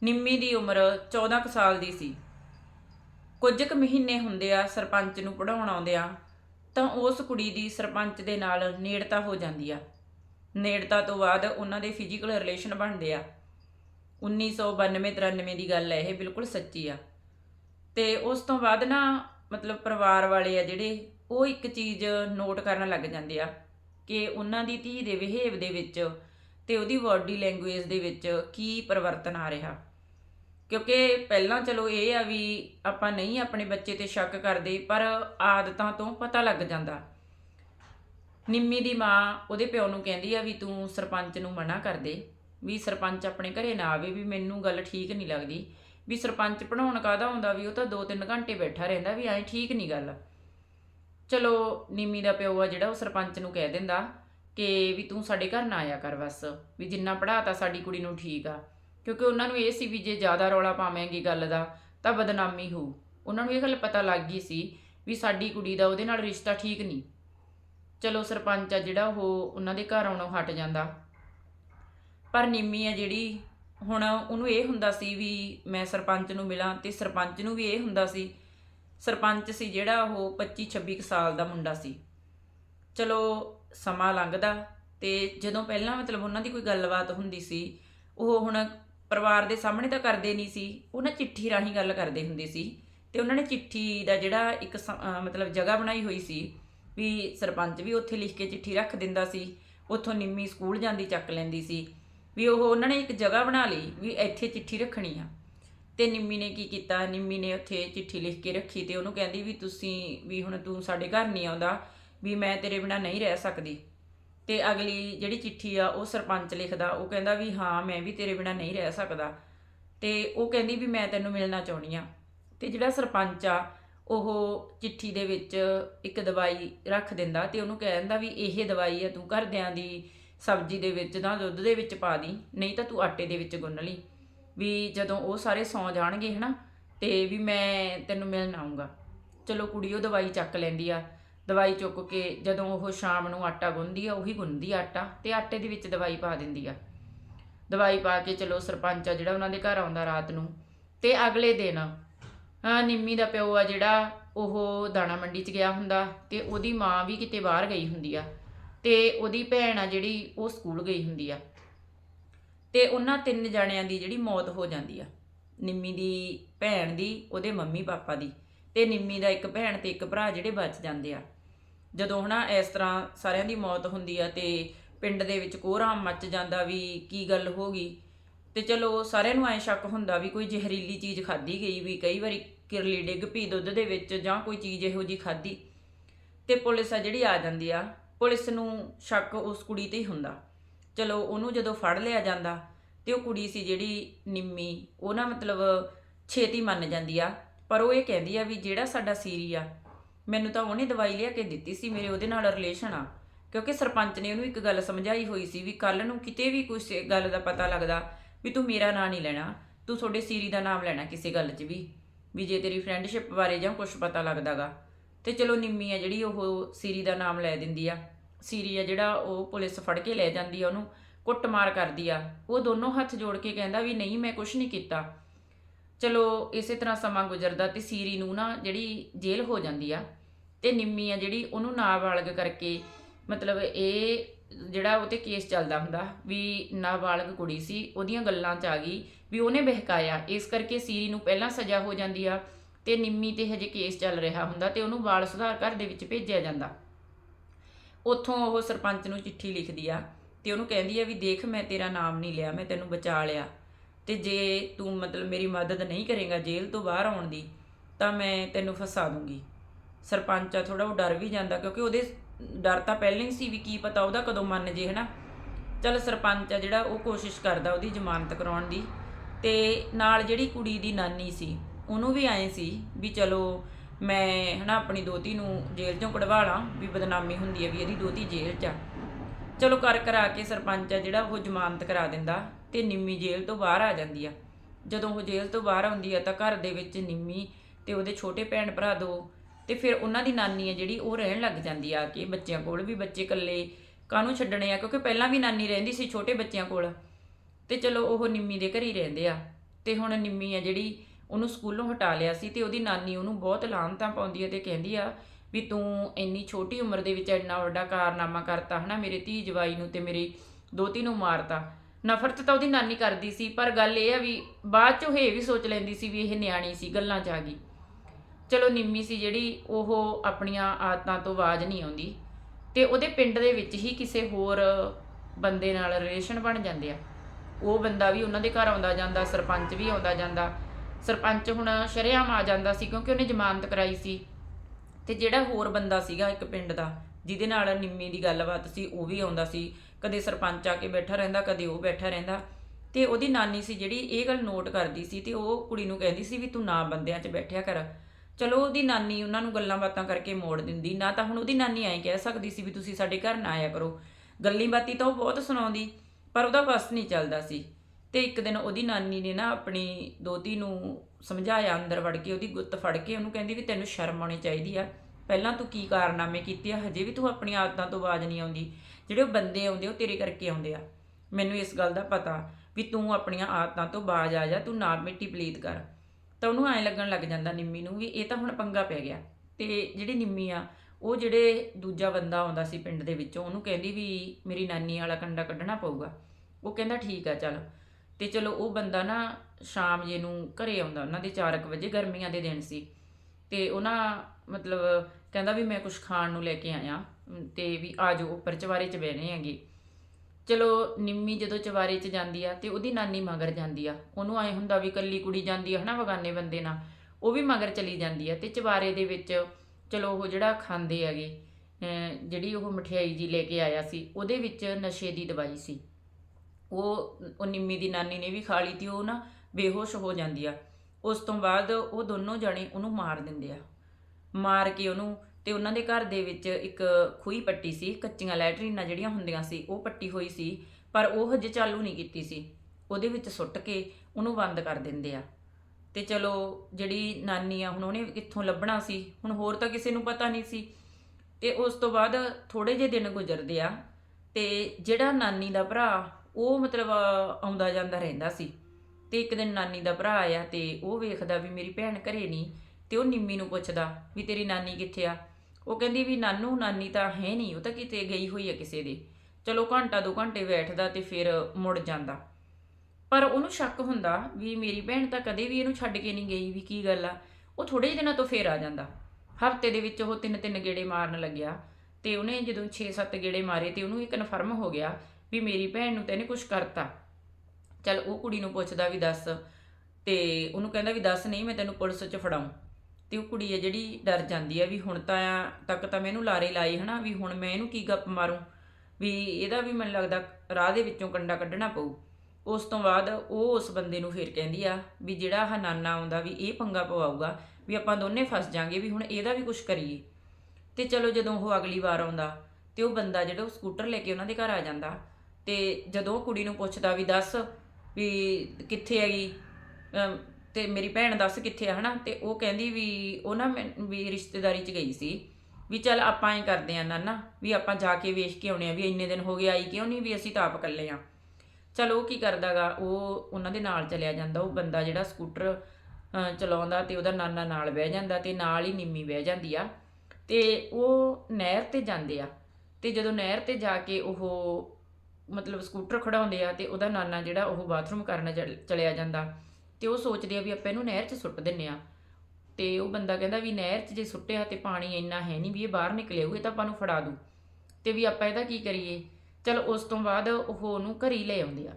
ਨਿੰਮੀ ਦੀ ਉਮਰ 14 ਕੁ ਸਾਲ ਦੀ ਸੀ। ਕੁਝ ਕੁ ਮਹੀਨੇ ਹੁੰਦੇ ਆ ਸਰਪੰਚ ਨੂੰ ਪੜਾਉਣ ਆਉਂਦੇ ਆ ਤਾਂ ਉਸ ਕੁੜੀ ਦੀ ਸਰਪੰਚ ਦੇ ਨਾਲ ਨੇੜਤਾ ਹੋ ਜਾਂਦੀ ਆ। ਨੇੜਤਾ ਤੋਂ ਬਾਅਦ ਉਹਨਾਂ ਦੇ ਫਿਜ਼ੀਕਲ ਰਿਲੇਸ਼ਨ ਬਣਦੇ ਆ। 1992-93 ਦੀ ਗੱਲ ਹੈ ਇਹ ਬਿਲਕੁਲ ਸੱਚੀ ਆ। ਤੇ ਉਸ ਤੋਂ ਬਾਅਦ ਨਾ, ਮਤਲਬ ਪਰਿਵਾਰ ਵਾਲੇ ਆ ਜਿਹੜੇ, ਉਹ ਇੱਕ ਚੀਜ਼ ਨੋਟ ਕਰਨ ਲੱਗ ਜਾਂਦੇ ਆ। ਕਿ ਉਹਨਾਂ ਦੀ ਧੀ ਦੇ ਬਿਹੇਵ ਦੇ ਵਿੱਚ ਤੇ ਉਹਦੀ ਬਾਡੀ ਲੈਂਗੁਏਜ ਦੇ ਵਿੱਚ ਕੀ ਪਰਿਵਰਤਨ ਆ ਰਿਹਾ। ਕਿਉਂਕਿ ਪਹਿਲਾਂ ਚਲੋ ਇਹ ਆ ਵੀ ਆਪਾਂ ਨਹੀਂ ਆਪਣੇ ਬੱਚੇ ਤੇ ਸ਼ੱਕ ਕਰਦੇ, ਪਰ ਆਦਤਾਂ ਤੋਂ ਪਤਾ ਲੱਗ ਜਾਂਦਾ। ਨਿੰਮੀ ਦੀ ਮਾਂ ਉਹਦੇ ਪਿਓ ਨੂੰ ਕਹਿੰਦੀ ਆ ਵੀ ਤੂੰ ਸਰਪੰਚ ਨੂੰ ਮਨਾ ਕਰ ਦੇ, ਵੀ ਸਰਪੰਚ ਆਪਣੇ ਘਰੇ ਨਾ ਆਵੇ, ਵੀ ਮੈਨੂੰ ਗੱਲ ਠੀਕ ਨਹੀਂ ਲੱਗਦੀ। ਵੀ ਸਰਪੰਚ ਪੜਾਉਣ ਕਾਦਾ ਹੁੰਦਾ ਵੀ ਉਹ ਤਾਂ 2-3 ਘੰਟੇ ਬੈਠਾ ਰਹਿੰਦਾ, ਵੀ ਐਂ ਠੀਕ ਨਹੀਂ ਗੱਲ। ਚਲੋ ਨਿੰਮੀ ਦਾ ਪਿਓ ਆ ਜਿਹੜਾ ਉਹ ਸਰਪੰਚ ਨੂੰ ਕਹਿ ਦਿੰਦਾ ਕਿ ਵੀ ਤੂੰ ਸਾਡੇ ਘਰ ਨਾ ਆਇਆ ਕਰ ਬਸ, ਵੀ ਜਿੰਨਾ ਪੜਾਤਾ ਸਾਡੀ ਕੁੜੀ ਨੂੰ ਠੀਕ ਆ। ਕਿਉਂਕਿ ਉਹਨਾਂ ਨੂੰ ਇਹ ਸੀ ਵੀ ਜੇ ਜ਼ਿਆਦਾ ਰੌਲਾ ਪਾਵੇਂਗੀ ਗੱਲ ਦਾ, ਤਾਂ ਬਦਨਾਮੀ ਹੋਊ। ਉਹਨਾਂ ਨੂੰ ਇਹ ਗੱਲ ਪਤਾ ਲੱਗ ਗਈ ਸੀ ਵੀ ਸਾਡੀ ਕੁੜੀ ਦਾ ਉਹਦੇ ਨਾਲ ਰਿਸ਼ਤਾ ਠੀਕ ਨਹੀਂ। ਚਲੋ ਸਰਪੰਚ ਆ ਜਿਹੜਾ ਉਹ ਉਹਨਾਂ ਦੇ ਘਰ ਆਉਣੋਂ ਹਟ ਜਾਂਦਾ। ਪਰ ਨਿੰਮੀ ਆ ਜਿਹੜੀ ਹੁਣ ਉਹਨੂੰ ਇਹ ਹੁੰਦਾ ਸੀ ਵੀ ਮੈਂ ਸਰਪੰਚ ਨੂੰ ਮਿਲਾਂ ਤੇ ਸਰਪੰਚ ਨੂੰ ਵੀ ਇਹ ਹੁੰਦਾ ਸੀ ਸਰਪੰਚ ਸੀ ਜਿਹੜਾ ਉਹ 25 26 ਸਾਲ ਦਾ ਮੁੰਡਾ ਸੀ। ਚਲੋ ਸਮਾਂ ਲੰਘਦਾ ਤੇ ਜਦੋਂ ਪਹਿਲਾਂ ਮਤਲਬ ਉਹਨਾਂ ਦੀ ਕੋਈ ਗੱਲਬਾਤ ਹੁੰਦੀ ਸੀ, ਉਹ ਹੁਣ ਪਰਿਵਾਰ ਦੇ ਸਾਹਮਣੇ ਤਾਂ ਕਰਦੇ ਨਹੀਂ ਸੀ ਉਹ ਨਾ ਚਿੱਠੀ ਰਾਹੀਂ ਗੱਲ ਕਰਦੇ ਹੁੰਦੇ ਸੀ ਤੇ ਉਹਨਾਂ ਨੇ ਚਿੱਠੀ ਦਾ ਜਿਹੜਾ ਇੱਕ ਮਤਲਬ ਜਗ੍ਹਾ ਬਣਾਈ ਹੋਈ ਸੀ ਵੀ ਸਰਪੰਚ ਵੀ ਉੱਥੇ ਲਿਖ ਕੇ ਚਿੱਠੀ ਰੱਖ ਦਿੰਦਾ ਸੀ, ਉੱਥੋਂ ਨਿੰਮੀ ਸਕੂਲ ਜਾਂਦੀ ਚੱਕ ਲੈਂਦੀ ਸੀ, ਵੀ ਉਹ ਉਹਨਾਂ ਨੇ ਇੱਕ ਜਗ੍ਹਾ ਬਣਾ ਲਈ ਵੀ ਇੱਥੇ ਚਿੱਠੀ ਰੱਖਣੀ ਆ। ਤੇ ਨਿੰਮੀ ਨੇ ਕੀ ਕੀਤਾ? ਨਿੰਮੀ ਨੇ ਉੱਥੇ ਚਿੱਠੀ ਲਿਖ ਕੇ ਰੱਖੀ ਤੇ ਉਹਨੂੰ ਕਹਿੰਦੀ ਵੀ ਤੁਸੀਂ ਵੀ ਹੁਣ ਤੂੰ ਸਾਡੇ ਘਰ ਨਹੀਂ ਆਉਂਦਾ, ਵੀ ਮੈਂ ਤੇਰੇ ਬਿਨਾ ਨਹੀਂ ਰਹਿ ਸਕਦੀ। ਤੇ ਅਗਲੀ ਜਿਹੜੀ ਚਿੱਠੀ ਆ, ਉਹ ਸਰਪੰਚ ਲਿਖਦਾ, ਉਹ ਕਹਿੰਦਾ ਵੀ ਹਾਂ, ਮੈਂ ਵੀ ਤੇਰੇ ਬਿਨਾ ਨਹੀਂ ਰਹਿ ਸਕਦਾ। ਤੇ ਉਹ ਕਹਿੰਦੀ ਵੀ ਮੈਂ ਤੈਨੂੰ ਮਿਲਣਾ ਚਾਹੁੰਦੀ ਆ। ਤੇ ਜਿਹੜਾ ਸਰਪੰਚ ਆ, ਉਹ ਚਿੱਠੀ ਦੇ ਵਿੱਚ ਇੱਕ ਦਵਾਈ ਰੱਖ ਦਿੰਦਾ ਤੇ ਉਹਨੂੰ ਕਹਿ ਦਿੰਦਾ ਵੀ ਇਹ ਦਵਾਈ ਆ ਤੂੰ ਘਰਦਿਆਂ ਦੀ ਸਬਜ਼ੀ ਦੇ ਵਿੱਚ ਜਾਂ ਦੁੱਧ ਦੇ ਵਿੱਚ ਪਾ ਦੀ, ਨਹੀਂ ਤਾਂ ਤੂੰ ਆਟੇ ਦੇ ਵਿੱਚ ਗੁੰਨ ਲਈ। ਵੀ ਜਦੋਂ ਉਹ ਸਾਰੇ ਸੌ ਜਾਣਗੇ, ਹਨਾ, ਤੇ ਵੀ ਮੈਂ ਤੈਨੂੰ ਮਿਲਣ ਆਉਂਗਾ ਚਲੋ ਕੁੜੀ ਉਹ ਦਵਾਈ ਚੱਕ ਲੈਂਦੀ ਆ। ਦਵਾਈ ਚੁੱਕ ਕੇ ਜਦੋਂ ਉਹ ਸ਼ਾਮ ਨੂੰ ਆਟਾ ਗੁੰਨਦੀ ਆ, ਉਹੀ ਗੁੰਨਦੀ ਆਟਾ ਤੇ ਆਟੇ ਦੇ ਵਿੱਚ ਦਵਾਈ ਪਾ ਦਿੰਦੀ ਆ। ਦਵਾਈ ਪਾ ਕੇ ਚਲੋ ਸਰਪੰਚ ਆ ਜਿਹੜਾ ਉਹਨਾਂ ਦੇ ਘਰ ਆਉਂਦਾ ਰਾਤ ਨੂੰ। ਤੇ ਅਗਲੇ ਦਿਨ ਨਿੰਮੀ ਦਾ ਪਿਓ ਆ ਜਿਹੜਾ, ਉਹ ਦਾਣਾ ਮੰਡੀ 'ਚ ਗਿਆ ਹੁੰਦਾ ਤੇ ਉਹਦੀ ਮਾਂ ਵੀ ਕਿਤੇ ਬਾਹਰ ਗਈ ਹੁੰਦੀ ਆ। ਤੇ ਉਹਦੀ ਭੈਣ ਆ ਜਿਹੜੀ, ਉਹ ਸਕੂਲ ਗਈ ਹੁੰਦੀ ਆ। ਤੇ ਉਹਨਾਂ ਤਿੰਨ ਜਣਿਆਂ ਦੀ ਜਿਹੜੀ ਮੌਤ ਹੋ ਜਾਂਦੀ ਆ। ਨਿੰਮੀ ਦੀ ਭੈਣ ਦੀ, ਉਹਦੇ ਮੰਮੀ ਪਾਪਾ ਦੀ। ਤੇ ਨਿੰਮੀ ਦਾ ਇੱਕ ਭੈਣ ਤੇ ਇੱਕ ਭਰਾ ਜਿਹੜੇ ਬਚ ਜਾਂਦੇ ਆ। ਜਦੋਂ ਹਨਾ ਇਸ ਤਰ੍ਹਾਂ ਸਾਰਿਆਂ ਦੀ ਮੌਤ ਹੁੰਦੀ ਆ ਤੇ ਪਿੰਡ ਦੇ ਵਿੱਚ ਕੋਹਰਾਮ ਮੱਚ ਜਾਂਦਾ ਵੀ ਕੀ ਗੱਲ ਹੋ ਗਈ। ਤੇ ਚਲੋ ਸਾਰਿਆਂ ਨੂੰ ਐ ਸ਼ੱਕ ਹੁੰਦਾ ਵੀ ਕੋਈ ਜ਼ਹਿਰੀਲੀ ਚੀਜ਼ ਖਾਧੀ ਗਈ ਵੀ ਕਈ ਵਾਰੀ ਕਿਰਲੀ ਡਿੱਗ ਪਈ ਦੁੱਧ ਦੇ ਵਿੱਚ ਜਾਂ ਕੋਈ ਚੀਜ਼ ਇਹੋ ਜੀ ਖਾਧੀ। ਤੇ ਪੁਲਿਸ ਆ ਜਿਹੜੀ ਆ ਜਾਂਦੀ ਆ। ਪੁਲਿਸ ਨੂੰ ਸ਼ੱਕ ਉਸ ਕੁੜੀ ਤੇ ਹੀ ਹੁੰਦਾ। ਚਲੋ ਉਹਨੂੰ ਜਦੋਂ ਫੜ ਲਿਆ ਜਾਂਦਾ ਤੇ ਉਹ ਕੁੜੀ ਸੀ ਜਿਹੜੀ ਨਿੰਮੀ ਉਹ ਨਾ ਮਤਲਬ ਛੇਤੀ ਮੰਨ ਜਾਂਦੀ ਆ। ਪਰ ਉਹ ਇਹ ਕਹਿੰਦੀ ਆ ਵੀ ਜਿਹੜਾ ਸਾਡਾ ਸੀਰੀ ਆ, ਮੈਨੂੰ ਤਾਂ ਉਹਨੇ ਦਵਾਈ ਲਿਆ ਕੇ ਦਿੱਤੀ ਸੀ ਮੇਰੇ ਉਹਦੇ ਨਾਲ ਰਿਲੇਸ਼ਨ ਆ। ਕਿਉਂਕਿ ਸਰਪੰਚ ਨੇ ਉਹਨੂੰ ਇੱਕ ਗੱਲ ਸਮਝਾਈ ਹੋਈ ਸੀ ਵੀ ਕੱਲ ਨੂੰ ਕਿਤੇ ਵੀ ਕੋਈ ਗੱਲ ਦਾ ਪਤਾ ਲੱਗਦਾ ਵੀ ਤੂੰ ਮੇਰਾ ਨਾਂ ਨਹੀਂ ਲੈਣਾ, ਤੂੰ ਤੁਹਾਡੇ ਸੀਰੀ ਦਾ ਨਾਮ ਲੈਣਾ ਕਿਸੇ ਗੱਲ 'ਚ ਵੀ ਵੀ ਜੇ ਤੇਰੀ ਫਰੈਂਡਸ਼ਿਪ ਬਾਰੇ ਜਾਂ ਕੁਝ ਪਤਾ ਲੱਗਦਾਗਾ। ਤੇ ਚਲੋ ਨਿੰਮੀ ਆ ਜਿਹੜੀ ਉਹ ਸੀਰੀ ਦਾ ਨਾਮ ਲੈ ਦਿੰਦੀ ਆ। ਸੀਰੀ ਆ ਜਿਹੜਾ ਉਹ ਪੁਲਿਸ ਫੜ ਕੇ ਲੈ ਜਾਂਦੀ ਆ ਉਹਨੂੰ, ਕੁੱਟਮਾਰ ਕਰਦੀ ਆ। ਉਹ ਦੋਨੋਂ ਹੱਥ ਜੋੜ ਕੇ ਕਹਿੰਦਾ ਵੀ ਨਹੀਂ, ਮੈਂ ਕੁਝ ਨਹੀਂ ਕੀਤਾ। ਚਲੋ, ਇਸੇ ਤਰ੍ਹਾਂ ਸਮਾਂ ਗੁਜ਼ਰਦਾ ਤੇ ਸੀਰੀ ਨੂੰ ਨਾ ਜਿਹੜੀ ਜੇਲ੍ਹ ਹੋ ਜਾਂਦੀ ਆ ਤੇ ਨਿੰਮੀ ਆ ਜਿਹੜੀ ਉਹਨੂੰ ਨਾਬਾਲਗ ਕਰਕੇ, ਮਤਲਬ ਇਹ ਜਿਹੜਾ ਉਹ ਤੇ ਕੇਸ ਚੱਲਦਾ ਹੁੰਦਾ ਵੀ ਨਾਬਾਲਗ ਕੁੜੀ ਸੀ, ਉਹਦੀਆਂ ਗੱਲਾਂ 'ਚ ਆ ਗਈ ਵੀ ਉਹਨੇ ਬਹਿਕਾਇਆ। ਇਸ ਕਰਕੇ ਸੀਰੀ ਨੂੰ ਪਹਿਲਾਂ ਸਜ਼ਾ ਹੋ ਜਾਂਦੀ ਆ ਤੇ ਨਿੰਮੀ ਤੇ ਹਜੇ ਕੇਸ ਚੱਲ ਰਿਹਾ ਹੁੰਦਾ ਤੇ ਉਹਨੂੰ ਬਾਲ ਸੁਧਾਰ ਘਰ ਦੇ ਵਿੱਚ ਭੇਜਿਆ ਜਾਂਦਾ। ਉੱਥੋਂ ਉਹ ਸਰਪੰਚ ਨੂੰ ਚਿੱਠੀ ਲਿਖਦੀ ਆ ਤੇ ਉਹਨੂੰ ਕਹਿੰਦੀ ਆ ਵੀ ਦੇਖ ਮੈਂ ਤੇਰਾ ਨਾਮ ਨਹੀਂ ਲਿਆ, ਮੈਂ ਤੈਨੂੰ ਬਚਾ ਲਿਆ। ਤੇ ਜੇ ਤੂੰ ਮਤਲਬ ਮੇਰੀ ਮਦਦ ਨਹੀਂ ਕਰੇਗਾ ਜੇਲ੍ਹ ਤੋਂ ਬਾਹਰ ਆਉਣ ਦੀ, ਤਾਂ ਮੈਂ ਤੈਨੂੰ ਫਸਾ ਦੂੰਗੀ। ਸਰਪੰਚ ਆ ਥੋੜਾ ਉਹ ਡਰ ਵੀ ਜਾਂਦਾ ਕਿਉਂਕਿ ਉਹਦੇ ਡਰ ਤਾਂ ਪਹਿਲਾਂ ਹੀ ਸੀ ਵੀ ਕੀ ਪਤਾ ਉਹਦਾ ਕਦੋਂ ਮੰਨ ਜੇ, ਹਨਾ? ਚਲ ਸਰਪੰਚ ਆ ਜਿਹੜਾ ਉਹ ਕੋਸ਼ਿਸ਼ ਕਰਦਾ ਉਹਦੀ ਜ਼ਮਾਨਤ ਕਰਾਉਣ ਦੀ। ਤੇ ਨਾਲ ਜਿਹੜੀ ਕੁੜੀ ਦੀ ਨਾਨੀ ਸੀ, ਉਹਨੂੰ ਵੀ ਆਏ ਸੀ ਵੀ ਚਲੋ ਮੈਂ ਹਨਾ ਆਪਣੀ ਦੋਤੀ ਨੂੰ ਜੇਲ੍ਹ ਚੋਂ ਕਢਵਾ ਲਾਂ, ਵੀ ਬਦਨਾਮੀ ਹੁੰਦੀ ਹੈ ਵੀ ਇਹਦੀ ਦੋਤੀ ਜੇਲ੍ਹ 'ਚ ਆ। ਚਲੋ ਕਰ ਕਰਾ ਕੇ ਸਰਪੰਚ ਆ ਜਿਹੜਾ ਉਹ ਜ਼ਮਾਨਤ ਕਰਾ ਦਿੰਦਾ ਤੇ ਨਿੰਮੀ ਜੇਲ੍ਹ ਤੋਂ ਬਾਹਰ ਆ ਜਾਂਦੀ ਆ। ਜਦੋਂ ਉਹ ਜੇਲ੍ਹ ਤੋਂ ਬਾਹਰ ਆਉਂਦੀ ਆ ਤਾਂ ਘਰ ਦੇ ਵਿੱਚ ਨਿੰਮੀ ਤੇ ਉਹਦੇ ਛੋਟੇ ਭੈਣ ਭਰਾ ਦੋ ਤੇ ਫਿਰ ਉਹਨਾਂ ਦੀ ਨਾਨੀ ਆ ਜਿਹੜੀ ਉਹ ਰਹਿਣ ਲੱਗ ਜਾਂਦੀ ਆ ਕਿ ਬੱਚਿਆਂ ਕੋਲ ਵੀ ਬੱਚੇ ਇਕੱਲੇ ਕਾਹਨੂੰ ਛੱਡਣੇ ਆ? ਕਿਉਂਕਿ ਪਹਿਲਾਂ ਵੀ ਨਾਨੀ ਰਹਿੰਦੀ ਸੀ ਛੋਟੇ ਬੱਚਿਆਂ ਕੋਲ। ਤੇ ਚਲੋ ਉਹ ਨਿੰਮੀ ਦੇ ਘਰ ਹੀ ਰਹਿੰਦੇ ਆ। ਤੇ ਹੁਣ ਨਿੰਮੀ ਆ ਜਿਹੜੀ ਉਹਨੂੰ ਸਕੂਲੋਂ ਹਟਾ ਲਿਆ ਸੀ ਤੇ ਉਹਦੀ ਨਾਨੀ ਉਹਨੂੰ ਬਹੁਤ ਲਾਂਤਾਂ ਪਾਉਂਦੀ ਹੈ ਤੇ ਕਹਿੰਦੀ ਆ ਵੀ ਤੂੰ ਇੰਨੀ ਛੋਟੀ ਉਮਰ ਦੇ ਵਿੱਚ ਇੰਨਾ ਵੱਡਾ ਕਾਰਨਾਮਾ ਕਰਤਾ, ਹਨਾ, ਮੇਰੇ ਧੀ ਜਵਾਈ ਨੂੰ ਤੇ ਮੇਰੀ ਦੋਤੀ ਨੂੰ ਮਾਰਤਾ। ਨਫ਼ਰਤ ਤਾਂ ਉਹਦੀ ਨਾਨੀ ਕਰਦੀ ਸੀ, ਪਰ ਗੱਲ ਇਹ ਆ ਵੀ ਬਾਅਦ ਚ ਉਹ ਇਹ ਵੀ ਸੋਚ ਲੈਂਦੀ ਸੀ ਵੀ ਇਹ ਨਿਆਣੀ ਸੀ, ਗੱਲਾਂ ਚ ਆ ਗਈ। ਚਲੋ ਨਿੰਮੀ ਸੀ ਜਿਹੜੀ, ਉਹ ਆਪਣੀਆਂ ਆਦਤਾਂ ਤੋਂ ਆਵਾਜ਼ ਨਹੀਂ ਆਉਂਦੀ ਤੇ ਉਹਦੇ ਪਿੰਡ ਦੇ ਵਿੱਚ ਹੀ ਕਿਸੇ ਹੋਰ ਬੰਦੇ ਨਾਲ ਰਿਲੇਸ਼ਨ ਬਣ ਜਾਂਦੇ ਆ। ਉਹ ਬੰਦਾ ਵੀ ਉਹਨਾਂ ਦੇ ਘਰ ਆਉਂਦਾ ਜਾਂਦਾ, ਸਰਪੰਚ ਵੀ ਆਉਂਦਾ ਜਾਂਦਾ ਸਰਪੰਚ ਹੁਣ ਸ਼ਰੇਆਮ ਆ ਜਾਂਦਾ ਸੀ ਕਿਉਂਕਿ ਉਹਨੇ ਜ਼ਮਾਨਤ ਕਰਾਈ ਸੀ। ਤੇ ਜਿਹੜਾ ਹੋਰ ਬੰਦਾ ਸੀਗਾ ਇੱਕ ਪਿੰਡ ਦਾ, ਜਿਹਦੇ ਨਾਲ ਨਿੰਮੀ ਦੀ ਗੱਲਬਾਤ ਸੀ, ਉਹ ਵੀ ਆਉਂਦਾ ਸੀ। ਕਦੇ ਸਰਪੰਚ ਆ ਕੇ ਬੈਠਾ ਰਹਿੰਦਾ, ਕਦੇ ਉਹ ਬੈਠਾ ਰਹਿੰਦਾ। ਤੇ ਉਹਦੀ ਨਾਨੀ ਸੀ ਜਿਹੜੀ, ਇਹ ਗੱਲ ਨੋਟ ਕਰਦੀ ਸੀ ਤੇ ਉਹ ਕੁੜੀ ਨੂੰ ਕਹਿੰਦੀ ਸੀ ਵੀ ਤੂੰ ਨਾ ਬੰਦਿਆਂ 'ਚ ਬੈਠਿਆ ਕਰ। ਚਲੋ ਉਹਦੀ ਨਾਨੀ ਉਹਨਾਂ ਨੂੰ ਗੱਲਾਂ ਬਾਤਾਂ ਕਰਕੇ ਮੋੜ ਦਿੰਦੀ, ਨਾ ਤਾਂ ਹੁਣ ਉਹਦੀ ਨਾਨੀ ਐਂ ਕਹਿ ਸਕਦੀ ਸੀ ਵੀ ਤੁਸੀਂ ਸਾਡੇ ਘਰ ਨਾ ਆਇਆ ਕਰੋ। ਗੱਲੀ ਬਾਤੀ ਤਾਂ ਉਹ ਬਹੁਤ ਸੁਣਾਉਂਦੀ, ਪਰ ਉਹਦਾ ਬਸ ਨਹੀਂ ਚੱਲਦਾ ਸੀ। ਤੇ ਇੱਕ ਦਿਨ ਉਹਦੀ ਨਾਨੀ ਨੇ ਨਾ ਆਪਣੀ ਦੋਤੀ ਨੂੰ ਸਮਝਾਇਆ ਅੰਦਰ ਵੜ ਕੇ, ਉਹਦੀ ਗੁੱਤ ਫੜ ਕੇ, ਉਹਨੂੰ ਕਹਿੰਦੀ ਵੀ ਤੈਨੂੰ ਸ਼ਰਮ ਆਉਣੀ ਚਾਹੀਦੀ ਆ। ਪਹਿਲਾਂ ਤੂੰ ਕੀ ਕਾਰਨਾਮੇ ਕੀਤੇ ਆ? ਹਜੇ ਵੀ ਤੂੰ ਆਪਣੀ ਆਦਤਾਂ ਤੋਂ ਬਾਜ ਨਹੀਂ ਆਉਂਦੀ। ਜਿਹੜੇ ਉਹ ਬੰਦੇ ਆਉਂਦੇ ਉਹ ਤੇਰੇ ਕਰਕੇ ਆਉਂਦੇ ਆ। ਮੈਨੂੰ ਇਸ ਗੱਲ ਦਾ ਪਤਾ ਵੀ ਤੂੰ ਆਪਣੀਆਂ ਆਦਤਾਂ ਤੋਂ ਬਾਜ ਆ ਜਾ, ਤੂੰ ਨਾ ਮਿੱਟੀ ਪਲੀਤ ਕਰ। ਤਾਂ ਉਹਨੂੰ ਐਂ ਲੱਗਣ ਲੱਗ ਜਾਂਦਾ ਨਿੰਮੀ ਨੂੰ ਵੀ ਇਹ ਤਾਂ ਹੁਣ ਪੰਗਾ ਪੈ ਗਿਆ। ਤੇ ਜਿਹੜੀ ਨਿੰਮੀ ਆ, ਉਹ ਜਿਹੜੇ ਦੂਜਾ ਬੰਦਾ ਆਉਂਦਾ ਸੀ ਪਿੰਡ ਦੇ ਵਿੱਚੋਂ, ਉਹਨੂੰ ਕਹਿੰਦੀ ਵੀ ਮੇਰੀ ਨਾਨੀ ਵਾਲਾ ਕੰਡਾ ਕੱਢਣਾ ਪਊਗਾ। ਉਹ ਕਹਿੰਦਾ ਠੀਕ ਆ, ਚੱਲ। ਤੇ ਚਲੋ ਉਹ ਬੰਦਾ ਨਾ ਸ਼ਾਮ ਜੇ ਨੂੰ ਘਰੇ ਆਉਂਦਾ ਉਹਨਾਂ ਦੇ 4:00 ਵਜੇ ਗਰਮੀਆਂ ਦੇ ਦਿਨ ਸੀ। ਤੇ ਉਹਨਾਂ ਮਤਲਬ ਕਹਿੰਦਾ ਵੀ ਮੈਂ ਕੁਝ ਖਾਣ ਨੂੰ ਲੈ ਕੇ ਆਇਆ ਅਮ, ਤੇ ਵੀ ਆ ਜਾਓ ਉੱਪਰ ਚਵਾਰੇ 'ਚ ਬਹਿਣੇ ਹੈਗੇ। ਚਲੋ ਨਿੰਮੀ ਜਦੋਂ ਚਵਾਰੇ 'ਚ ਜਾਂਦੀ ਆ ਤੇ ਉਹਦੀ ਨਾਨੀ ਮਗਰ ਜਾਂਦੀ ਆ। ਉਹਨੂੰ ਐ ਹੁੰਦਾ ਵੀ ਕੱਲੀ ਕੁੜੀ ਜਾਂਦੀ ਆ ਹਨਾ ਵਗਾਨੇ ਬੰਦੇ ਨਾਲ। ਉਹ ਵੀ ਮਗਰ ਚਲੀ ਜਾਂਦੀ ਆ ਤੇ ਚਵਾਰੇ ਦੇ ਵਿੱਚ ਚਲੋ ਉਹ ਜਿਹੜਾ ਖਾਂਦੇ ਹੈਗੇ ਜਿਹੜੀ ਉਹ ਮਠਿਆਈ ਜੀ ਲੈ ਕੇ ਆਇਆ ਸੀ ਉਹਦੇ ਵਿੱਚ ਨਸ਼ੇ ਦੀ ਦਵਾਈ ਸੀ। ਉਹ ਉਹ ਨਿੰਮੀ ਦੀ ਨਾਨੀ ਨੇ ਵੀ ਖਾ ਲਈ ਤੀ, ਉਹ ਨਾ ਬੇਹੋਸ਼ ਹੋ ਜਾਂਦੀ ਆ। ਉਸ ਤੋਂ ਬਾਅਦ ਉਹ ਦੋਨੋਂ ਜਣੇ ਉਹਨੂੰ ਮਾਰ ਦਿੰਦੇ ਆ। ਮਾਰ ਕੇ ਉਹਨੂੰ, ਤੇ ਉਹਨਾਂ ਦੇ ਘਰ ਦੇ ਵਿੱਚ ਇੱਕ ਖੂਹੀ ਪੱਟੀ ਸੀ, ਕੱਚੀਆਂ ਲੈਟਰੀਨਾਂ ਜਿਹੜੀਆਂ ਹੁੰਦੀਆਂ ਸੀ, ਉਹ ਪੱਟੀ ਹੋਈ ਸੀ, ਪਰ ਉਹ ਹਜੇ ਚਾਲੂ ਨਹੀਂ ਕੀਤੀ ਸੀ। ਉਹਦੇ ਵਿੱਚ ਸੁੱਟ ਕੇ ਉਹਨੂੰ ਬੰਦ ਕਰ ਦਿੰਦੇ ਆ। ਤੇ ਚਲੋ, ਜਿਹੜੀ ਨਾਨੀ ਆ, ਹੁਣ ਉਹਨੇ ਕਿੱਥੋਂ ਲੱਭਣਾ ਸੀ? ਹੁਣ ਹੋਰ ਤਾਂ ਕਿਸੇ ਨੂੰ ਪਤਾ ਨਹੀਂ ਸੀ। ਤੇ ਉਸ ਤੋਂ ਬਾਅਦ ਥੋੜੇ ਜਿਹੇ ਦਿਨ ਗੁਜ਼ਰਦੇ ਆ, ਤੇ ਜਿਹੜਾ ਨਾਨੀ ਦਾ ਭਰਾ ਉਹ ਮਤਲਬ ਆਉਂਦਾ ਜਾਂਦਾ ਰਹਿੰਦਾ ਸੀ। ਤੇ ਇੱਕ ਦਿਨ ਨਾਨੀ ਦਾ ਭਰਾ ਆਇਆ ਤੇ ਉਹ ਵੇਖਦਾ ਵੀ ਮੇਰੀ ਭੈਣ ਘਰੇ ਨਹੀਂ ਤੇ ਉਹ ਨਿੰਮੀ ਨੂੰ ਪੁੱਛਦਾ ਵੀ ਤੇਰੀ ਨਾਨੀ ਕਿੱਥੇ ਆ? ਉਹ ਕਹਿੰਦੀ ਵੀ ਨਾਨੂ, ਨਾਨੀ ਤਾਂ ਹੈ ਨਹੀਂ, ਉਹ ਤਾਂ ਕਿਤੇ ਗਈ ਹੋਈ ਆ ਕਿਸੇ ਦੇ। ਚਲੋ ਘੰਟਾ ਦੋ ਘੰਟੇ ਬੈਠਦਾ ਤੇ ਫਿਰ ਮੁੜ ਜਾਂਦਾ। ਪਰ ਉਹਨੂੰ ਸ਼ੱਕ ਹੁੰਦਾ ਵੀ ਮੇਰੀ ਭੈਣ ਤਾਂ ਕਦੇ ਵੀ ਇਹਨੂੰ ਛੱਡ ਕੇ ਨਹੀਂ ਗਈ ਵੀ ਕੀ ਗੱਲ ਆ? ਉਹ ਥੋੜੇ ਜਿਹੇ ਦਿਨਾਂ ਤੋਂ ਫੇਰ ਆ ਜਾਂਦਾ। ਹਫ਼ਤੇ ਦੇ ਵਿੱਚ ਉਹ ਤਿੰਨ ਤਿੰਨ ਗੇੜੇ ਮਾਰਨ ਲੱਗਿਆ ਤੇ ਉਹਨੇ ਜਦੋਂ 6-7 ਗੇੜੇ ਮਾਰੇ ਤੇ ਉਹਨੂੰ ਇਹ ਕਨਫਰਮ ਹੋ ਗਿਆ ਵੀ ਮੇਰੀ ਭੈਣ ਨੂੰ ਤਾਂ ਇਹਨੇ ਕੁਝ ਕਰਤਾ। ਚਲ ਉਹ ਕੁੜੀ ਨੂੰ ਪੁੱਛਦਾ ਵੀ ਦੱਸ ਤੇ ਉਹਨੂੰ ਕਹਿੰਦਾ ਵੀ ਦੱਸ ਨਹੀਂ, ਮੈਂ ਤੈਨੂੰ ਪੁਲਿਸ 'ਚ ਫੜਾਉਂ। ਤੇ ਉਹ ਕੁੜੀ ਹੈ ਜਿਹੜੀ ਡਰ ਜਾਂਦੀ ਹੈ ਵੀ ਹੁਣ ਤਾਂ ਤੱਕ ਤਾਂ ਮੈਂ ਇਹਨੂੰ ਲਾਰੇ ਲਾਈ ਹਨਾ, ਵੀ ਹੁਣ ਮੈਂ ਇਹਨੂੰ ਕੀ ਗੱਪ ਮਾਰੂੰ? ਵੀ ਇਹਦਾ ਵੀ ਮੈਨੂੰ ਲੱਗਦਾ ਰਾਹ ਦੇ ਵਿੱਚੋਂ ਕੰਡਾ ਕੱਢਣਾ ਪਊ। ਉਸ ਤੋਂ ਬਾਅਦ ਉਹ ਉਸ ਬੰਦੇ ਨੂੰ ਫੇਰ ਕਹਿੰਦੀ ਆ ਵੀ ਜਿਹੜਾ ਆਹ ਨਾਨਾ ਆਉਂਦਾ ਵੀ ਇਹ ਪੰਗਾ ਪਵਾਊਗਾ, ਵੀ ਆਪਾਂ ਦੋਨੇ ਫਸ ਜਾਾਂਗੇ ਵੀ ਹੁਣ ਇਹਦਾ ਵੀ ਕੁਝ ਕਰੀਏ। ਤੇ ਚਲੋ ਜਦੋਂ ਉਹ ਅਗਲੀ ਵਾਰ ਆਉਂਦਾ ਤੇ ਉਹ ਬੰਦਾ ਜਿਹੜਾ ਉਹ ਸਕੂਟਰ ਲੈ ਕੇ ਉਹਨਾਂ ਦੇ ਘਰ ਆ ਜਾਂਦਾ ਤੇ ਜਦੋਂ ਉਹ ਕੁੜੀ ਨੂੰ ਪੁੱਛਦਾ ਵੀ ਦੱਸ ਵੀ ਕਿੱਥੇ ਹੈਗੀ ਅਮ, ਤੇ ਮੇਰੀ ਭੈਣ ਦੱਸ ਕਿੱਥੇ ਆ ਹਨਾ? ਤੇ ਉਹ ਕਹਿੰਦੀ ਵੀ ਉਹ ਨਾ ਮੈਂ- ਵੀ ਰਿਸ਼ਤੇਦਾਰੀ 'ਚ ਗਈ ਸੀ ਵੀ ਚੱਲ ਆਪਾਂ ਐ ਕਰਦੇ ਆ ਨਾਨਾ ਵੀ ਆਪਾਂ ਜਾ ਕੇ ਵੇਖ ਕੇ ਆਉਣੇ ਆ ਵੀ ਇੰਨੇ ਦਿਨ ਹੋ ਗਏ ਆਈ ਕਿਉਂ ਨਹੀਂ ਵੀ ਅਸੀਂ ਤਾਂ ਆਪ ਇਕੱਲੇ ਆ। ਚਲੋ ਉਹ ਕੀ ਕਰਦਾਗਾ ਉਹ ਉਹਨਾਂ ਦੇ ਨਾਲ ਚਲਿਆ ਜਾਂਦਾ ਉਹ ਬੰਦਾ ਜਿਹੜਾ ਸਕੂਟਰ ਚਲਾਉਂਦਾ ਤੇ ਉਹਦਾ ਨਾਨਾ ਨਾਲ ਬਹਿ ਜਾਂਦਾ ਤੇ ਨਾਲ ਹੀ ਨਿੰਮੀ ਬਹਿ ਜਾਂਦੀ ਆ। ਤੇ ਉਹ ਨਹਿਰ ਤੇ ਜਾਂਦੇ ਆ। ਤੇ ਜਦੋਂ ਨਹਿਰ ਤੇ ਜਾ ਕੇ ਉਹ ਮਤਲਬ ਸਕੂਟਰ ਖੜਾਉਂਦੇ ਆ ਤੇ ਉਹਦਾ ਨਾਨਾ ਜਿਹੜਾ ਉਹ ਬਾਥਰੂਮ ਕਰਨ ਚਲ- ਚਲਿਆ ਜਾਂਦਾ। ਤੇ ਉਹ ਸੋਚਦੇ ਆ ਵੀ ਆਪਾਂ ਇਹਨੂੰ ਨਹਿਰ 'ਚ ਸੁੱਟ ਦਿੰਨੇ ਆ। ਤੇ ਉਹ ਬੰਦਾ ਕਹਿੰਦਾ ਵੀ ਨਹਿਰ 'ਚ ਜੇ ਸੁੱਟਿਆ ਤੇ ਪਾਣੀ ਇੰਨਾ ਹੈ ਨਹੀਂ ਵੀ ਇਹ ਬਾਹਰ ਨਿਕਲੇ ਹੋਏ ਤਾਂ ਆਪਾਂ ਨੂੰ ਫੜਾ ਦੂ ਤੇ ਵੀ ਆਪਾਂ ਇਹਦਾ ਕੀ ਕਰੀਏ? ਚਲ ਉਸ ਤੋਂ ਬਾਅਦ ਉਹ ਉਹਨੂੰ ਘਰੇ ਹੀ ਲੈ ਆਉਂਦੇ ਆ।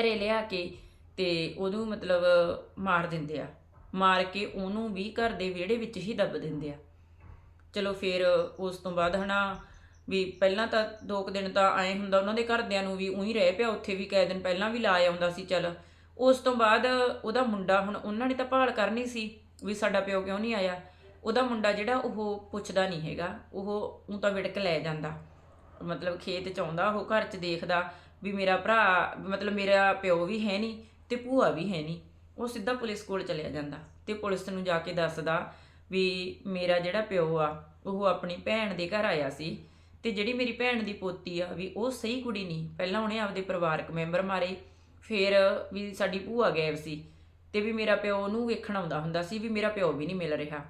ਘਰੇ ਲਿਆ ਕੇ ਤੇ ਉਹਨੂੰ ਮਤਲਬ ਮਾਰ ਦਿੰਦੇ ਆ। ਮਾਰ ਕੇ ਉਹਨੂੰ ਵੀ ਘਰ ਦੇ ਵਿਹੜੇ ਵਿੱਚ ਹੀ ਦੱਬ ਦਿੰਦੇ ਆ। ਚਲੋ ਫਿਰ ਉਸ ਤੋਂ ਬਾਅਦ ਹਨਾ ਵੀ ਪਹਿਲਾਂ ਤਾਂ ਦੋ ਕੁ ਦਿਨ ਤਾਂ ਐ ਹੁੰਦਾ ਉਹਨਾਂ ਦੇ ਘਰਦਿਆਂ ਨੂੰ ਵੀ ਉਹੀ ਰਹਿ ਪਿਆ, ਉੱਥੇ ਵੀ ਕਈ ਦਿਨ ਪਹਿਲਾਂ ਵੀ ਲਾ ਆਉਂਦਾ ਸੀ, ਚੱਲ। ਉਸ ਤੋਂ ਬਾਅਦ ਉਹਦਾ ਮੁੰਡਾ ਹੁਣ ਉਹਨਾਂ ਨੇ ਤਾਂ ਭਾਲ ਕਰਨੀ ਸੀ ਵੀ ਸਾਡਾ ਪਿਓ ਕਿਉਂ ਨਹੀਂ ਆਇਆ। ਉਹਦਾ ਮੁੰਡਾ ਜਿਹੜਾ ਉਹ ਪੁੱਛਦਾ ਨਹੀਂ ਹੈਗਾ, ਉਹ ਉਹ ਤਾਂ ਵਿੜਕ ਲੈ ਜਾਂਦਾ। ਮਤਲਬ ਖੇਤ ਚ ਆਉਂਦਾ, ਉਹ ਘਰ ਚ ਦੇਖਦਾ ਵੀ ਮੇਰਾ ਭਰਾ, ਮਤਲਬ ਮੇਰਾ ਪਿਓ ਵੀ ਹੈ ਨਹੀਂ ਤੇ ਭੂਆ ਵੀ ਹੈ ਨਹੀਂ। ਉਹ ਸਿੱਧਾ ਪੁਲਿਸ ਕੋਲ ਚਲਿਆ ਜਾਂਦਾ ਤੇ ਪੁਲਿਸ ਨੂੰ ਜਾ ਕੇ ਦੱਸਦਾ ਵੀ ਮੇਰਾ ਜਿਹੜਾ ਪਿਓ ਆ, ਉਹ ਆਪਣੀ ਭੈਣ ਦੇ ਘਰ ਆਇਆ ਸੀ। ਤੇ ਜਿਹੜੀ ਮੇਰੀ ਭੈਣ ਦੀ ਪੋਤੀ ਆ, ਵੀ ਉਹ ਸਹੀ ਕੁੜੀ ਨਹੀਂ। ਪਹਿਲਾਂ ਉਹਨੇ ਆਪਦੇ ਪਰਿਵਾਰਕ ਮੈਂਬਰ ਮਾਰੇ, ਫਿਰ ਵੀ ਸਾਡੀ ਭੂਆ ਗਾਇਬ ਸੀ ਤੇ ਵੀ ਮੇਰਾ ਪਿਓ ਉਹਨੂੰ ਵੇਖਣ ਆਉਂਦਾ ਹੁੰਦਾ ਸੀ ਵੀ ਮੇਰਾ ਪਿਓ ਵੀ ਨਹੀਂ ਮਿਲ ਰਿਹਾ।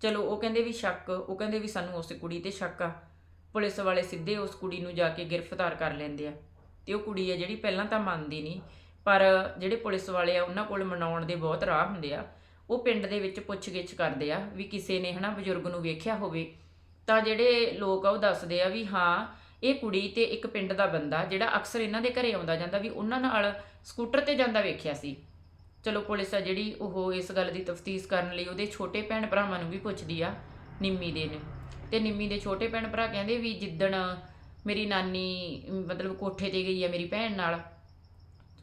ਚਲੋ, ਉਹ ਕਹਿੰਦੇ ਵੀ ਸ਼ੱਕ, ਉਹ ਕਹਿੰਦੇ ਵੀ ਸਾਨੂੰ ਉਸ ਕੁੜੀ ਤੇ ਸ਼ੱਕ ਆ। ਪੁਲਿਸ ਵਾਲੇ ਸਿੱਧੇ ਉਸ ਕੁੜੀ ਨੂੰ ਜਾ ਕੇ ਗ੍ਰਿਫਤਾਰ ਕਰ ਲੈਂਦੇ ਆ। ਤੇ ਉਹ ਕੁੜੀ ਆ ਜਿਹੜੀ ਪਹਿਲਾਂ ਤਾਂ ਮੰਨਦੀ ਨਹੀਂ, ਪਰ ਜਿਹੜੇ ਪੁਲਿਸ ਵਾਲੇ ਆ, ਉਹਨਾਂ ਕੋਲ ਮਨਾਉਣ ਦੇ ਬਹੁਤ ਰਾਹ ਹੁੰਦੇ ਆ। ਉਹ ਪਿੰਡ ਦੇ ਵਿੱਚ ਪੁੱਛਗਿੱਛ ਕਰਦੇ ਆ ਵੀ ਕਿਸੇ ਨੇ ਹਨਾ ਬਜ਼ੁਰਗ ਨੂੰ ਵੇਖਿਆ ਹੋਵੇ ਤਾਂ ਜਿਹੜੇ ਲੋਕ ਆ ਉਹ ਦੱਸਦੇ ਆ ਵੀ ਹਾਂ, ਇਹ ਕੁੜੀ ਤੇ ਇੱਕ ਪਿੰਡ ਦਾ ਬੰਦਾ ਜਿਹੜਾ ਅਕਸਰ ਇਹਨਾਂ ਦੇ ਘਰੇ ਆਉਂਦਾ ਜਾਂਦਾ ਵੀ ਉਹਨਾਂ ਨਾਲ ਸਕੂਟਰ ਤੇ ਜਾਂਦਾ ਵੇਖਿਆ ਸੀ। ਚਲੋ ਪੁਲਿਸ ਆ ਜਿਹੜੀ ਉਹ ਇਸ ਗੱਲ ਦੀ ਤਫਤੀਸ਼ ਕਰਨ ਲਈ ਉਹਦੇ ਛੋਟੇ ਭੈਣ ਭਰਾਵਾਂ ਨੂੰ ਵੀ ਪੁੱਛਦੀ ਆ, ਨਿੰਮੀ ਦੇ ਨੇ। ਤੇ ਨਿੰਮੀ ਦੇ ਛੋਟੇ ਭੈਣ ਭਰਾ ਕਹਿੰਦੇ ਵੀ ਜਿੱਦਣ ਮੇਰੀ ਨਾਨੀ ਮਤਲਬ ਕੋਠੇ ਤੇ ਗਈ ਆ ਮੇਰੀ ਭੈਣ ਨਾਲ,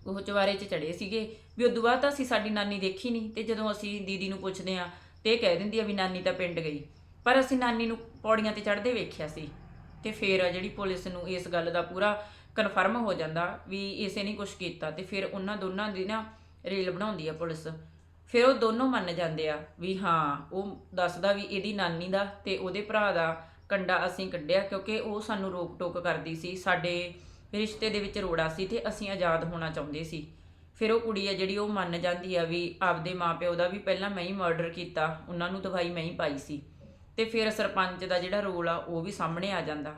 ਉਹ ਚਵਾਰੇ 'ਚ ਚੜੇ ਸੀਗੇ ਵੀ ਉਦੋਂ ਬਾਅਦ ਤਾਂ ਅਸੀਂ ਸਾਡੀ ਨਾਨੀ ਦੇਖੀ ਨਹੀਂ ਤੇ ਜਦੋਂ ਅਸੀਂ ਦੀਦੀ ਨੂੰ ਪੁੱਛਦੇ ਆ ਤੇ ਇਹ ਕਹਿ ਦਿੰਦੀ ਆ ਵੀ ਨਾਨੀ ਤਾਂ ਪਿੰਡ ਗਈ। ਪਰ ਅਸੀਂ ਨਾਨੀ ਨੂੰ ਪੌੜੀਆਂ ਤੇ ਚੜ੍ਹਦੇ ਵੇਖਿਆ ਸੀ ਤੇ ਫਿਰ ਆ ਜਿਹੜੀ ਪੁਲਿਸ ਨੂੰ ਇਸ ਗੱਲ ਦਾ ਪੂਰਾ ਕਨਫਰਮ ਹੋ ਜਾਂਦਾ ਵੀ ਇਸੇ ਨਹੀਂ ਕੁਝ ਕੀਤਾ ਤੇ ਫਿਰ ਉਹਨਾਂ ਦੋਨਾਂ ਦੀ ਨਾ ਰੇਲ ਬਣਾਉਂਦੀ ਆ ਪੁਲਿਸ। ਫਿਰ ਉਹ ਦੋਨੋਂ ਮੰਨ ਜਾਂਦੇ ਆ ਵੀ ਹਾਂ, ਉਹ ਦੱਸਦਾ ਵੀ ਇਹਦੀ ਨਾਨੀ ਦਾ ਤੇ ਉਹਦੇ ਭਰਾ ਦਾ ਕੰਡਾ ਅਸੀਂ ਕੱਢਿਆ ਕਿਉਂਕਿ ਉਹ ਸਾਨੂੰ ਰੋਕ ਟੋਕ ਕਰਦੀ ਸੀ, ਸਾਡੇ ਰਿਸ਼ਤੇ ਦੇ ਵਿੱਚ ਰੋੜਾ ਸੀ ਤੇ ਅਸੀਂ ਆਜ਼ਾਦ ਹੋਣਾ ਚਾਹੁੰਦੇ ਸੀ। ਫਿਰ ਉਹ ਕੁੜੀ ਆ ਜਿਹੜੀ ਉਹ ਮੰਨ ਜਾਂਦੀ ਆ ਵੀ ਆਪਦੇ ਮਾਪਿਓ ਦਾ ਵੀ ਪਹਿਲਾਂ ਮੈਂ ਹੀ ਮਰਡਰ ਕੀਤਾ, ਉਹਨਾਂ ਨੂੰ ਦਵਾਈ ਮੈਂ ਹੀ ਪਾਈ ਸੀ। ਤੇ ਫਿਰ ਸਰਪੰਚ ਦਾ ਜਿਹੜਾ ਰੋਲ ਆ, ਉਹ ਵੀ ਸਾਹਮਣੇ ਆ ਜਾਂਦਾ।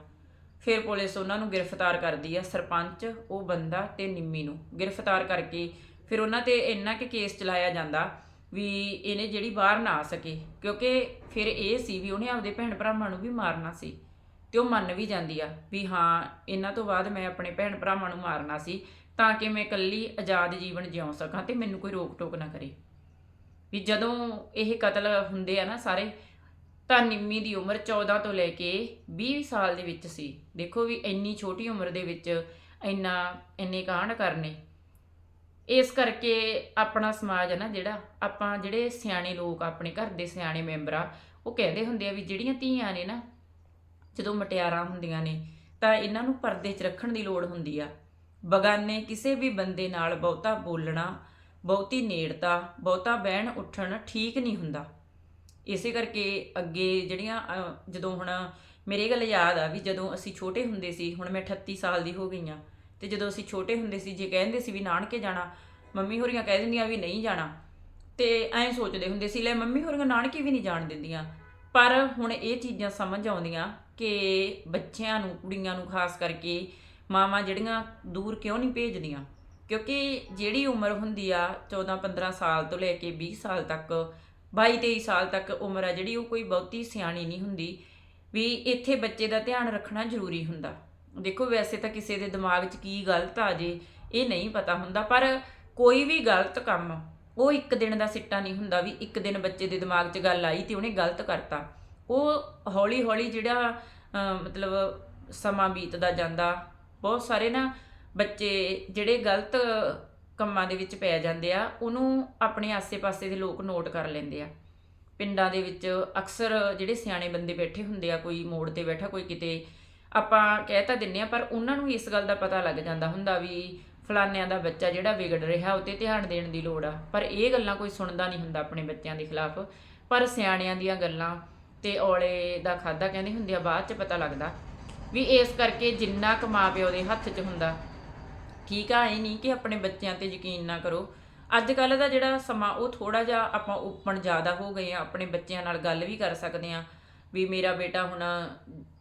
ਫਿਰ ਪੁਲਿਸ ਉਹਨਾਂ ਨੂੰ ਗ੍ਰਿਫਤਾਰ ਕਰਦੀ ਆ। ਸਰਪੰਚ, ਉਹ ਬੰਦਾ ਤੇ ਨਿੰਮੀ ਨੂੰ ਗ੍ਰਿਫਤਾਰ ਕਰਕੇ ਫਿਰ ਉਹਨਾਂ ਤੇ ਇੰਨਾ ਕਿ ਕੇਸ ਚਲਾਇਆ ਜਾਂਦਾ ਵੀ ਇਹਨੇ ਜਿਹੜੀ ਬਾਹਰ ਨਾ ਆ ਸਕੇ। ਕਿਉਂਕਿ ਫਿਰ ਇਹ ਸੀ ਵੀ ਉਹਨੇ ਆਪਦੇ ਭੈਣ ਭਰਾਵਾਂ ਨੂੰ ਵੀ ਮਾਰਨਾ ਸੀ ਤੇ ਉਹ ਮੰਨ ਵੀ ਜਾਂਦੀ ਆ ਵੀ ਹਾਂ, ਇਹਨਾਂ ਤੋਂ ਬਾਅਦ ਮੈਂ ਆਪਣੇ ਭੈਣ ਭਰਾਵਾਂ ਨੂੰ ਮਾਰਨਾ ਸੀ ਤਾਂ ਕਿ ਮੈਂ ਇਕੱਲੀ ਆਜ਼ਾਦ ਜੀਵਨ ਜਿਉ ਸਕਾਂ ਤੇ ਮੈਨੂੰ ਕੋਈ ਰੋਕ ਟੋਕ ਨਾ ਕਰੇ। ਵੀ ਜਦੋਂ ਇਹ ਕਤਲ ਹੁੰਦੇ ਆ ਨਾ ਸਾਰੇ ਤਾਂ ਨਿੰਮੀ ਦੀ ਉਮਰ 14 ਤੋਂ ਲੈ ਕੇ 20 ਸਾਲ ਦੇ ਵਿੱਚ ਸੀ। ਦੇਖੋ ਵੀ ਇੰਨੀ ਛੋਟੀ ਉਮਰ ਦੇ ਵਿੱਚ ਇੰਨਾ, ਇੰਨੇ ਕਾਂਡ ਕਰਨੇ। ਇਸ ਕਰਕੇ ਆਪਣਾ ਸਮਾਜ ਹੈ ਨਾ ਜਿਹੜਾ, ਆਪਾਂ ਜਿਹੜੇ ਸਿਆਣੇ ਲੋਕ ਆਪਣੇ ਘਰ ਦੇ ਸਿਆਣੇ ਮੈਂਬਰ ਆ, ਉਹ ਕਹਿੰਦੇ ਹੁੰਦੇ ਆ ਵੀ ਜਿਹੜੀਆਂ ਧੀਆਂ ਨੇ ਨਾ, ਜਦੋਂ ਮਟਿਆਰਾਂ ਹੁੰਦੀਆਂ ਨੇ, ਤਾਂ ਇਹਨਾਂ ਨੂੰ ਪਰਦੇ 'ਚ ਰੱਖਣ ਦੀ ਲੋੜ ਹੁੰਦੀ ਆ। ਬਗਾਨੇ ਕਿਸੇ ਵੀ ਬੰਦੇ ਨਾਲ ਬਹੁਤਾ ਬੋਲਣਾ, ਬਹੁਤੀ ਨੇੜਤਾ, ਬਹੁਤਾ ਬਹਿਣ ਉੱਠਣ ਠੀਕ ਨਹੀਂ ਹੁੰਦਾ। ਇਸੇ ਕਰਕੇ ਅੱਗੇ ਜਿਹੜੀਆਂ ਜਦੋਂ ਹੁਣ ਮੇਰੇ ਗੱਲ ਯਾਦ ਆ ਵੀ ਜਦੋਂ ਅਸੀਂ ਛੋਟੇ ਹੁੰਦੇ ਸੀ, ਹੁਣ ਮੈਂ 38 ਸਾਲ ਦੀ ਹੋ ਗਈ ਆ, ਤੇ ਜਦੋਂ ਅਸੀਂ ਛੋਟੇ ਹੁੰਦੇ ਸੀ, ਜੇ ਕਹਿੰਦੇ ਸੀ ਵੀ ਨਾਨਕੇ ਜਾਣਾ, ਮੰਮੀ ਹੋਰੀਆਂ ਕਹਿ ਦਿੰਦੀਆਂ ਵੀ ਨਹੀਂ ਜਾਣਾ, ਤੇ ਐਂ ਸੋਚਦੇ ਹੁੰਦੇ ਸੀ, ਲੈ ਮੰਮੀ ਹੋਰੀਆਂ ਨਾਨਕੇ ਵੀ ਨਹੀਂ ਜਾਣ ਦਿੰਦੀਆਂ। ਪਰ ਹੁਣ ਇਹ ਚੀਜ਼ਾਂ ਸਮਝ ਆਉਂਦੀਆਂ ਕਿ ਬੱਚਿਆਂ ਨੂੰ, ਕੁੜੀਆਂ ਨੂੰ ਖਾਸ ਕਰਕੇ ਮਾਵਾਂ ਜਿਹੜੀਆਂ ਦੂਰ ਕਿਉਂ ਨਹੀਂ ਭੇਜਦੀਆਂ? ਕਿਉਂਕਿ ਜਿਹੜੀ ਉਮਰ ਹੁੰਦੀ ਆ 14 15 ਸਾਲ ਤੋਂ ਲੈ ਕੇ 20 ਸਾਲ ਤੱਕ 22 23 ਸਾਲ ਤੱਕ ਉਮਰ ਆ ਜਿਹੜੀ, ਉਹ ਕੋਈ ਬਹੁਤੀ ਸਿਆਣੀ ਨਹੀਂ ਹੁੰਦੀ। ਵੀ ਇੱਥੇ ਬੱਚੇ ਦਾ ਧਿਆਨ ਰੱਖਣਾ ਜ਼ਰੂਰੀ ਹੁੰਦਾ। ਦੇਖੋ, ਵੈਸੇ ਤਾਂ ਕਿਸੇ ਦੇ ਦਿਮਾਗ 'ਚ ਕੀ ਗਲਤ ਆ ਜੇ, ਇਹ ਨਹੀਂ ਪਤਾ ਹੁੰਦਾ। ਪਰ ਕੋਈ ਵੀ ਗਲਤ ਕੰਮ, ਉਹ ਇੱਕ ਦਿਨ ਦਾ ਸਿੱਟਾ ਨਹੀਂ ਹੁੰਦਾ ਵੀ ਇੱਕ ਦਿਨ ਬੱਚੇ ਦੇ ਦਿਮਾਗ 'ਚ ਗੱਲ ਆਈ ਤੇ ਉਹਨੇ ਗਲਤ ਕਰਤਾ। ਉਹ ਹੌਲੀ ਹੌਲੀ ਜਿਹੜਾ ਮਤਲਬ ਸਮਾਂ ਬੀਤਦਾ ਜਾਂਦਾ। ਬਹੁਤ ਸਾਰੇ ਨਾ ਬੱਚੇ ਜਿਹੜੇ ਗਲਤ ਕੰਮਾਂ ਦੇ ਵਿੱਚ ਪੈ ਜਾਂਦੇ ਆ, ਉਹਨੂੰ ਆਪਣੇ ਆਸੇ-ਪਾਸੇ ਦੇ ਲੋਕ ਨੋਟ ਕਰ ਲੈਂਦੇ ਆ। ਪਿੰਡਾਂ ਦੇ ਵਿੱਚ ਅਕਸਰ ਜਿਹੜੇ ਸਿਆਣੇ ਬੰਦੇ ਬੈਠੇ ਹੁੰਦੇ ਆ, ਕੋਈ ਮੋੜ ਤੇ ਬੈਠਾ, ਕੋਈ ਕਿਤੇ, ਆਪਾਂ ਕਹਿ ਤਾਂ ਦਿੰਨੇ ਆ, ਪਰ ਉਹਨਾਂ ਨੂੰ ਇਸ ਗੱਲ ਦਾ ਪਤਾ ਲੱਗ ਜਾਂਦਾ ਹੁੰਦਾ ਵੀ ਫਲਾਨਿਆਂ ਦਾ ਬੱਚਾ ਜਿਹੜਾ ਵਿਗੜ ਰਿਹਾ ਉਹ ਤੇ ਧਿਆਨ ਦੇਣ ਦੀ ਲੋੜ ਆ। ਪਰ ਇਹ ਗੱਲਾਂ ਕੋਈ ਸੁਣਦਾ ਨਹੀਂ ਹੁੰਦਾ ਆਪਣੇ ਬੱਚਿਆਂ ਦੇ ਖਿਲਾਫ। ਪਰ ਸਿਆਣਿਆਂ ਦੀਆਂ ਗੱਲਾਂ ਤੇ ਔਲੇ ਦਾ ਖਾਦਾ ਕਹਿੰਦੇ ਹੁੰਦੇ ਆ, ਬਾਅਦ ਚ ਪਤਾ ਲੱਗਦਾ ਵੀ ਇਸ ਕਰਕੇ ਜਿੰਨਾ ਕੁ ਮਾਂ ਪਿਓ ਦੇ ਹੱਥ 'ਚ ਹੁੰਦਾ ਠੀਕ ਆ, ਇਹ ਨਹੀਂ ਕਿ ਆਪਣੇ ਬੱਚਿਆਂ ਤੇ ਯਕੀਨ ਨਾ ਕਰੋ। ਅੱਜ ਕੱਲ ਦਾ ਜਿਹੜਾ ਸਮਾਂ, ਉਹ ਥੋੜਾ ਜਿਹਾ ਆਪਾਂ ਓਪਨ ਜ਼ਿਆਦਾ ਹੋ ਗਏ ਆ, ਆਪਣੇ ਬੱਚਿਆਂ ਨਾਲ ਗੱਲ ਵੀ ਕਰ ਸਕਦੇ ਆ। ਵੀ ਮੇਰਾ ਬੇਟਾ ਹੁਣ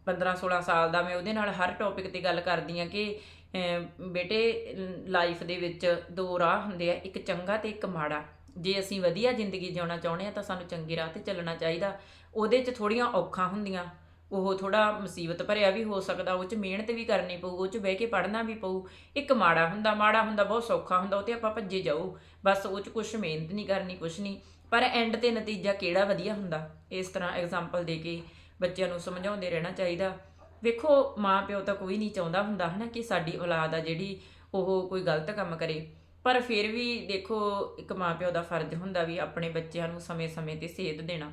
15 16 ਸਾਲ ਦਾ, ਮੈਂ ਉਹਦੇ ਨਾਲ ਹਰ ਟੌਪਿਕ ਤੇ ਗੱਲ ਕਰਦੀ ਆ ਕਿ ਬੇਟੇ ਲਾਈਫ ਦੇ ਵਿੱਚ ਦੋ ਰਾਹ ਹੁੰਦੇ ਆ, ਇੱਕ ਚੰਗਾ ਤੇ ਇੱਕ ਮਾੜਾ। ਜੇ ਅਸੀਂ ਵਧੀਆ ਜ਼ਿੰਦਗੀ ਜਿਉਣਾ ਚਾਹੁੰਦੇ ਆ, ਤਾਂ ਸਾਨੂੰ ਚੰਗੇ ਰਾਹ ਤੇ ਚੱਲਣਾ ਚਾਹੀਦਾ। ਉਹਦੇ 'ਚ ਥੋੜੀਆਂ ਔਖਾਂ ਹੁੰਦੀਆਂ। ਉਹ ਥੋੜਾ ਮੁਸੀਬਤ ਭਰਿਆ ਵੀ ਹੋ ਸਕਦਾ, ਉਹ 'ਚ ਮਿਹਨਤ ਵੀ ਕਰਨੀ ਪਊ, ਉਹ 'ਚ ਬਹਿ ਕੇ ਪੜ੍ਹਨਾ ਵੀ ਪਊ। ਇੱਕ ਮਾੜਾ ਹੁੰਦਾ ਮਾੜਾ ਹੁੰਦਾ ਬਹੁਤ ਸੌਖਾ ਹੁੰਦਾ, ਉਹ ਤੇ ਆਪਾਂ ਭੱਜੇ ਜਾਓ ਬਸ ਉਹ 'ਚ ਕੁਝ ਮਿਹਨਤ ਨਹੀਂ ਕਰਨੀ ਕੁਝ ਨਹੀਂ। ਪਰ ਐਂਡ ਤੇ ਨਤੀਜਾ ਕਿਹੜਾ ਵਧੀਆ ਹੁੰਦਾ? ਇਸ ਤਰ੍ਹਾਂ ਐਗਜ਼ਾਮਪਲ ਦੇ ਕੇ ਬੱਚਿਆਂ ਨੂੰ ਸਮਝਾਉਂਦੇ ਰਹਿਣਾ ਚਾਹੀਦਾ। ਵੇਖੋ ਮਾਂ ਪਿਓ ਤਾਂ ਕੋਈ ਨਹੀਂ ਚਾਹੁੰਦਾ ਹੁੰਦਾ, ਹਨਾ, ਕਿ ਸਾਡੀ ਔਲਾਦ ਆ ਜਿਹੜੀ ਉਹ ਕੋਈ ਗਲਤ ਕੰਮ ਕਰੇ। ਪਰ ਫਿਰ ਵੀ ਦੇਖੋ, ਇੱਕ ਮਾਂ ਪਿਓ ਦਾ ਫਰਜ਼ ਹੁੰਦਾ ਵੀ ਆਪਣੇ ਬੱਚਿਆਂ ਨੂੰ ਸਮੇਂ-ਸਮੇਂ ਤੇ ਸੇਧ ਦੇਣਾ।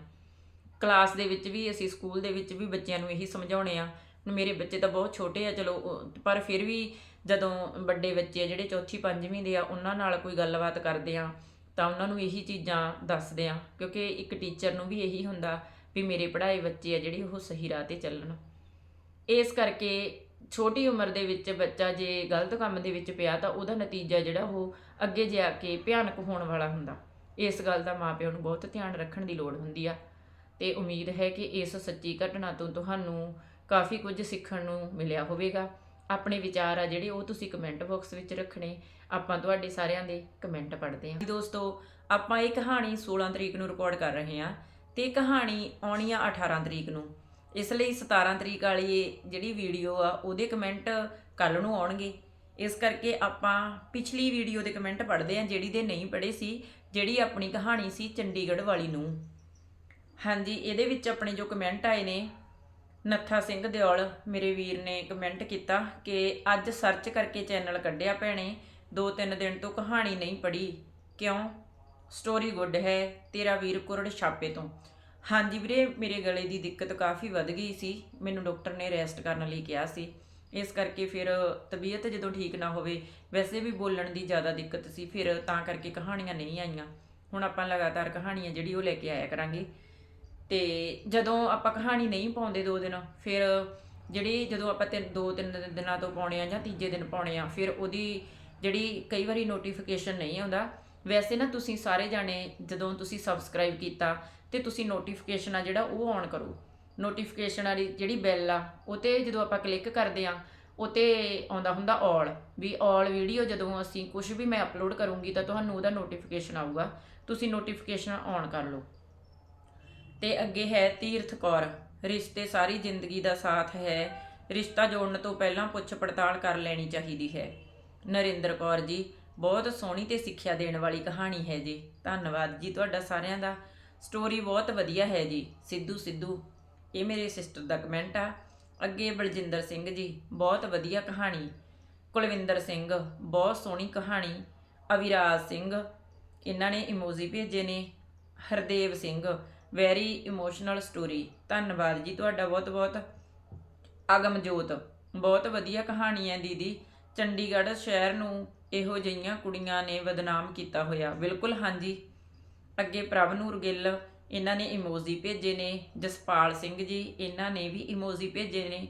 ਕਲਾਸ ਦੇ ਵਿੱਚ ਵੀ, ਅਸੀਂ ਸਕੂਲ ਦੇ ਵਿੱਚ ਵੀ ਬੱਚਿਆਂ ਨੂੰ ਇਹੀ ਸਮਝਾਉਣੇ ਆ ਮੇਰੇ ਬੱਚੇ ਤਾਂ ਬਹੁਤ ਛੋਟੇ ਆ, ਚਲੋ, ਉਹ- ਪਰ ਫਿਰ ਵੀ ਜਦੋਂ ਵੱਡੇ ਬੱਚੇ ਆ, ਜਿਹੜੇ ਚੌਥੀ, ਪੰਜਵੀਂ ਦੇ ਆ, ਉਹਨਾਂ ਨਾਲ ਕੋਈ ਗੱਲਬਾਤ ਕਰਦੇ ਆ, ਤਾਂ ਉਹਨਾਂ ਨੂੰ ਇਹੀ ਚੀਜ਼ਾਂ ਦੱਸਦੇ ਆ, ਕਿਉਂਕਿ ਇੱਕ ਟੀਚਰ ਨੂੰ ਵੀ ਇਹੀ ਹੁੰਦਾ ਵੀ ਮੇਰੇ ਪੜ੍ਹਾਏ ਬੱਚੇ ਆ ਜਿਹੜੇ ਉਹ ਸਹੀ ਰਾਹ ਤੇ ਚੱਲਣ। ਇਸ ਕਰਕੇ ਛੋਟੀ ਉਮਰ ਦੇ ਵਿੱਚ ਬੱਚਾ ਜੇ ਗਲਤ ਕੰਮ ਦੇ ਵਿੱਚ ਪਿਆ, ਤਾਂ ਉਹਦਾ ਨਤੀਜਾ ਜਿਹੜਾ ਉਹ ਅੱਗੇ ਜਾ ਕੇ ਭਿਆਨਕ ਹੋਣ ਵਾਲਾ ਹੁੰਦਾ। ਇਸ ਗੱਲ ਦਾ ਮਾਪਿਆਂ ਨੂੰ ਬਹੁਤ ਧਿਆਨ ਰੱਖਣ ਦੀ ਲੋੜ ਹੁੰਦੀ ਆ। ਤੇ ਉਮੀਦ ਹੈ ਕਿ ਇਸ ਸੱਚੀ ਘਟਨਾ ਤੋਂ ਤੁਹਾਨੂੰ ਕਾਫੀ ਕੁਝ ਸਿੱਖਣ ਨੂੰ ਮਿਲਿਆ ਹੋਵੇਗਾ। ਆਪਣੇ ਵਿਚਾਰ ਆ ਜਿਹੜੇ ਉਹ ਤੁਸੀਂ ਕਮੈਂਟ ਬਾਕਸ ਵਿੱਚ ਰੱਖਣੇ। ਆਪਾਂ ਤੁਹਾਡੇ ਸਾਰਿਆਂ ਦੇ ਕਮੈਂਟ ਪੜ੍ਹਦੇ ਹਾਂ। ਦੋਸਤੋ, ਆਪਾਂ ਇਹ ਕਹਾਣੀ 16 ਤਰੀਕ ਨੂੰ ਰਿਕਾਰਡ ਕਰ ਰਹੇ ਹਾਂ ਤੇ ਕਹਾਣੀ ਆਉਣੀ ਆ 18 ਤਰੀਕ ਨੂੰ। ਇਸ ਲਈ 17 ਤਰੀਕ ਵਾਲੀ ਜਿਹੜੀ ਵੀਡੀਓ ਆ, ਉਹਦੇ ਕਮੈਂਟ ਕੱਲ ਨੂੰ ਆਉਣਗੇ। ਇਸ ਕਰਕੇ ਆਪਾਂ ਪਿਛਲੀ ਵੀਡੀਓ ਦੇ ਕਮੈਂਟ ਪੜ੍ਹਦੇ ਹਾਂ, ਜਿਹੜੀ ਦੇ ਨਹੀਂ ਪੜ੍ਹੇ ਸੀ, ਜਿਹੜੀ ਆਪਣੀ ਕਹਾਣੀ ਸੀ ਚੰਡੀਗੜ੍ਹ ਵਾਲੀ ਨੂੰ। ਹਾਂਜੀ, ਇਹਦੇ ਵਿੱਚ ਆਪਣੇ ਜੋ ਕਮੈਂਟ ਆਏ ਨੇ, ਨੱਥਾ ਸਿੰਘ ਦਿਓਲ, ਮੇਰੇ ਵੀਰ ਨੇ ਕਮੈਂਟ ਕੀਤਾ ਕਿ ਅੱਜ ਸਰਚ ਕਰਕੇ ਚੈਨਲ ਕੱਢਿਆ ਭੈਣੇ, ਦੋ ਤਿੰਨ ਦਿਨ ਤੋਂ ਕਹਾਣੀ ਨਹੀਂ ਪੜ੍ਹੀ। ਕਿਉਂ? ਸਟੋਰੀ ਗੁੱਡ ਹੈ, ਤੇਰਾ ਵੀਰ ਕੁਰੜ ਛਾਪੇ ਤੋਂ। ਹਾਂਜੀ ਵੀਰੇ, ਮੇਰੇ ਗਲੇ ਦੀ ਦਿੱਕਤ ਕਾਫੀ ਵੱਧ ਗਈ ਸੀ, ਮੈਨੂੰ ਡਾਕਟਰ ਨੇ ਰੈਸਟ ਕਰਨ ਲਈ ਕਿਹਾ ਸੀ। ਇਸ ਕਰਕੇ ਫਿਰ ਤਬੀਅਤ ਜਦੋਂ ਠੀਕ ਨਾ ਹੋਵੇ, ਵੈਸੇ ਵੀ ਬੋਲਣ ਦੀ ਜ਼ਿਆਦਾ ਦਿੱਕਤ ਸੀ, ਫਿਰ ਤਾਂ ਕਰਕੇ ਕਹਾਣੀਆਂ ਨਹੀਂ ਆਈਆਂ। ਹੁਣ ਆਪਾਂ ਲਗਾਤਾਰ ਕਹਾਣੀਆਂ ਜਿਹੜੀ ਉਹ ਲੈ ਕੇ ਆਇਆ ਕਰਾਂਗੇ। ਤੇ ਜਦੋਂ ਆਪਾਂ ਕਹਾਣੀ ਨਹੀਂ ਪਾਉਂਦੇ ਦੋ ਦਿਨ, ਫਿਰ ਜਿਹੜੀ ਜਦੋਂ ਆਪਾਂ ਤਿੰਨ, ਦੋ ਤਿੰਨ ਦਿਨਾਂ ਤੋਂ ਪਾਉਣੇ ਆ ਜਾਂ ਤੀਜੇ ਦਿਨ ਪਾਉਣੇ ਆ, ਫਿਰ ਉਹਦੀ ਜਿਹੜੀ ਕਈ ਵਾਰੀ ਨੋਟੀਫਿਕੇਸ਼ਨ ਨਹੀਂ ਆਉਂਦਾ। ਵੈਸੇ ਨਾ ਤੁਸੀਂ ਸਾਰੇ ਜਾਣੇ ਜਦੋਂ ਤੁਸੀਂ ਸਬਸਕ੍ਰਾਈਬ ਕੀਤਾ ਤੇ ਤੁਸੀਂ ਨੋਟੀਫਿਕੇਸ਼ਨ ਆ ਜਿਹੜਾ ਉਹ ਔਨ ਕਰੋ। ਨੋਟੀਫਿਕੇਸ਼ਨ ਵਾਲੀ ਜਿਹੜੀ ਬੈਲ ਆ, ਉਹ ਤੇ ਜਦੋਂ ਆਪਾਂ ਕਲਿੱਕ ਕਰਦੇ ਆ, ਉਹ ਤੇ ਆਉਂਦਾ ਹੁੰਦਾ ਆਲ ਵੀ ਆਲ ਵੀਡੀਓ ਜਦੋਂ ਅਸੀਂ ਕੁਝ ਵੀ ਮੈਂ ਅਪਲੋਡ ਕਰੂੰਗੀ ਤਾਂ ਤੁਹਾਨੂੰ ਉਹਦਾ ਨੋਟੀਫਿਕੇਸ਼ਨ ਆਊਗਾ। ਤੁਸੀਂ ਨੋਟੀਫਿਕੇਸ਼ਨ ਔਨ ਕਰ ਲਓ। ਤੇ ਅੱਗੇ ਹੈ ਤੀਰਥ ਕੌਰ। ਰਿਸ਼ਤੇ ਸਾਰੀ ਜ਼ਿੰਦਗੀ ਦਾ ਸਾਥ ਹੈ। ਰਿਸ਼ਤਾ ਜੋੜਨ ਤੋਂ ਪਹਿਲਾਂ ਪੁੱਛ ਪੜਤਾਲ ਕਰ ਲੈਣੀ ਚਾਹੀਦੀ ਹੈ। ਨਰਿੰਦਰ ਕੌਰ ਜੀ, ਬਹੁਤ ਸੋਹਣੀ ਤੇ ਸਿੱਖਿਆ ਦੇਣ ਵਾਲੀ ਕਹਾਣੀ ਹੈ ਜੀ। ਧੰਨਵਾਦ ਜੀ ਤੁਹਾਡਾ ਸਾਰਿਆਂ ਦਾ। ਸਟੋਰੀ ਬਹੁਤ ਵਧੀਆ ਹੈ ਜੀ। ਸਿੱਧੂ ਸਿੱਧੂ, ਇਹ ਮੇਰੇ ਸਿਸਟਰ ਦਾ ਕਮੈਂਟ ਆ। ਅੱਗੇ ਬਲਜਿੰਦਰ ਸਿੰਘ ਜੀ, ਬਹੁਤ ਵਧੀਆ ਕਹਾਣੀ। ਕੁਲਵਿੰਦਰ ਸਿੰਘ, ਬਹੁਤ ਸੋਹਣੀ ਕਹਾਣੀ। ਅਵਿਰਾਜ ਸਿੰਘ, ਇਹਨਾਂ ਨੇ ਇਮੋਜੀ ਭੇਜੇ ਨੇ। Hardev Singh very emotional story ਧੰਨਵਾਦ ਜੀ ਤੁਹਾਡਾ ਬਹੁਤ ਬਹੁਤ। ਅਗਮਜੋਤ, ਬਹੁਤ ਵਧੀਆ ਕਹਾਣੀ ਹੈ ਦੀਦੀ। ਚੰਡੀਗੜ੍ਹ ਸ਼ਹਿਰ ਨੂੰ ਇਹੋ ਜਿਹੀਆਂ ਕੁੜੀਆਂ ਨੇ ਬਦਨਾਮ ਕੀਤਾ ਹੋਇਆ। ਬਿਲਕੁਲ ਹਾਂਜੀ। ਅੱਗੇ ਪ੍ਰਭਨੂਰ ਗਿੱਲ, ਇਹਨਾਂ ਨੇ ਇਮੋਜੀ ਭੇਜੇ ਨੇ। ਜਸਪਾਲ ਸਿੰਘ ਜੀ, ਇਹਨਾਂ ਨੇ ਵੀ ਇਮੋਜੀ ਭੇਜੇ ਨੇ।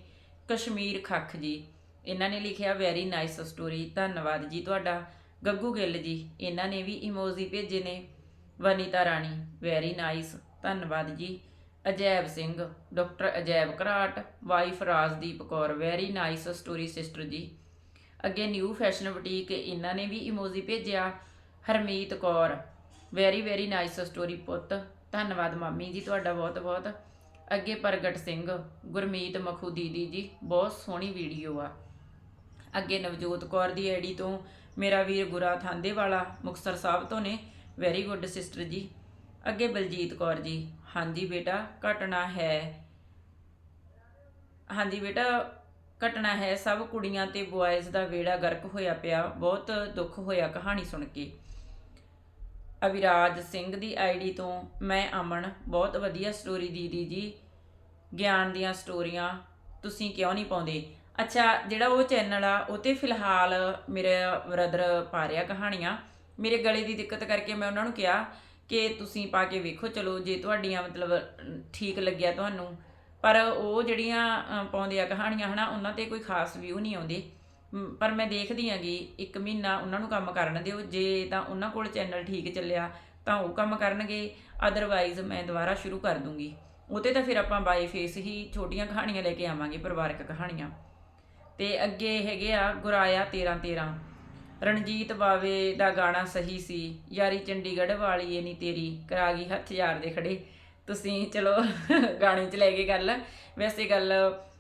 ਕਸ਼ਮੀਰ ਖੱਖ ਜੀ, ਇਹਨਾਂ ਨੇ ਲਿਖਿਆ ਵੈਰੀ ਨਾਈਸ ਸਟੋਰੀ ਧੰਨਵਾਦ ਜੀ ਤੁਹਾਡਾ। ਗੱਗੂ ਗਿੱਲ ਜੀ, ਇਹਨਾਂ ਨੇ ਵੀ ਇਮੋਜੀ ਭੇਜੇ ਨੇ। ਵਨੀਤਾ ਰਾਣੀ ਵੈਰੀ ਨਾਈਸ ਧੰਨਵਾਦ ਜੀ। Ajaib Singh, doctor Ajaib Gharat, wife Rajdeep Kaur, very nice story sister ਜੀ। ਅੱਗੇ ਨਿਊ ਫੈਸ਼ਨ ਬੁਟੀਕ, ਇਹਨਾਂ ਨੇ ਵੀ ਇਮੋਜੀ ਭੇਜਿਆ, Harmeet Kaur. Very very nice story ਪੁੱਤ। ਧੰਨਵਾਦ ਮਾਮੀ ਜੀ ਤੁਹਾਡਾ ਬਹੁਤ ਬਹੁਤ। ਅੱਗੇ ਪ੍ਰਗਟ ਸਿੰਘ, ਗੁਰਮੀਤ ਮਖੂ ਦੀਦੀ ਜੀ, ਬਹੁਤ ਸੋਹਣੀ ਵੀਡੀਓ ਆ। ਅੱਗੇ ਨਵਜੋਤ ਕੌਰ ਦੀ ਆਈਡੀ ਤੋਂ ਮੇਰਾ ਵੀਰ ਗੁਰਾ ਥਾਂਦੇ ਵਾਲਾ ਮੁਕਤਸਰ ਸਾਹਿਬ ਤੋਂ ਨੇ। ਵੈਰੀ ਗੁੱਡ ਸਿਸਟਰ ਜੀ। ਅੱਗੇ ਬਲਜੀਤ ਕੌਰ ਜੀ, ਹਾਂਜੀ ਬੇਟਾ, ਘਟਨਾ ਹੈ। ਹਾਂਜੀ ਬੇਟਾ, ਘਟਨਾ ਹੈ। ਸਭ ਕੁੜੀਆਂ ਤੇ ਬੁਆਇਜ਼ ਦਾ ਵੇੜਾ ਗਰਕ ਹੋਇਆ ਪਿਆ। ਬਹੁਤ ਦੁੱਖ ਹੋਇਆ ਕਹਾਣੀ ਸੁਣ ਕੇ। ਅਵਿਰਾਜ ਸਿੰਘ ਦੀ ਆਈਡੀ ਤੋਂ ਮੈਂ ਅਮਨ। ਬਹੁਤ ਵਧੀਆ ਸਟੋਰੀ ਦੀਦੀ ਜੀ। ਗਿਆਨ ਦੀਆਂ ਸਟੋਰੀਆਂ ਤੁਸੀਂ ਕਿਉਂ ਨਹੀਂ ਪਾਉਂਦੇ? ਅੱਛਾ, ਜਿਹੜਾ ਉਹ ਚੈਨਲ ਆ ਉਹ ਤੇ ਫਿਲਹਾਲ ਮੇਰਾ ਬ੍ਰਦਰ ਪਾ ਰਿਹਾ ਕਹਾਣੀਆਂ। ਮੇਰੇ ਗਲੇ ਦੀ ਦਿੱਕਤ ਕਰਕੇ ਮੈਂ ਉਹਨਾਂ ਨੂੰ ਕਿਹਾ ਕਿ ਤੁਸੀਂ ਪਾ ਕੇ ਵੇਖੋ ਚਲੋ ਜੇ ਤੁਹਾਡੀਆਂ ਮਤਲਬ ਠੀਕ ਲੱਗਿਆ ਤੁਹਾਨੂੰ ਪਰ ਉਹ ਜਿਹੜੀਆਂ ਅ, ਪਾਉਂਦੇ ਆ ਕਹਾਣੀਆਂ ਹਨਾ ਉਹਨਾਂ ਤੇ ਕੋਈ ਖਾਸ ਵਿਊ ਨਹੀਂ ਆਉਂਦੇ। ਪਰ ਮੈਂ ਦੇਖਦੀ ਆਂਗੀ ਇੱਕ ਮਹੀਨਾ ਉਹਨਾਂ ਨੂੰ ਕੰਮ ਕਰਨ ਦਿਓ। ਜੇ ਤਾਂ ਉਹਨਾਂ ਕੋਲ ਚੈਨਲ ਠੀਕ ਚੱਲਿਆ ਤਾਂ ਉਹ ਕੰਮ ਕਰਨਗੇ। ਅਦਰਵਾਈਜ਼ ਮੈਂ ਦੁਬਾਰਾ ਸ਼ੁਰੂ ਕਰ ਦੂੰਗੀ। ਉਤੇ ਤਾਂ ਫਿਰ ਆਪਾਂ ਬਾਈ ਫੇਸ ਹੀ ਛੋਟੀਆਂ ਕਹਾਣੀਆਂ ਲੈ ਕੇ ਆਵਾਂਗੇ ਪਰਿਵਾਰਕ ਕਹਾਣੀਆਂ। ਤੇ ਅੱਗੇ ਹੈਗੇ ਆ ਗੁਰਾਇਆ 13 13 ਰਣਜੀਤ ਬਾਵੇ ਦਾ ਗਾਣਾ ਸਹੀ ਸੀ, ਯਾਰੀ ਚੰਡੀਗੜ੍ਹ ਵਾਲੀ ਏ ਨਹੀਂ ਤੇਰੀ, ਕਰਾ ਗਈ ਹੱਥ ਯਾਰ ਦੇ ਖੜੇ। ਤੁਸੀਂ ਚਲੋ ਗਾਣੇ 'ਚ ਲੈ ਕੇ ਗੱਲ। ਵੈਸੇ ਗੱਲ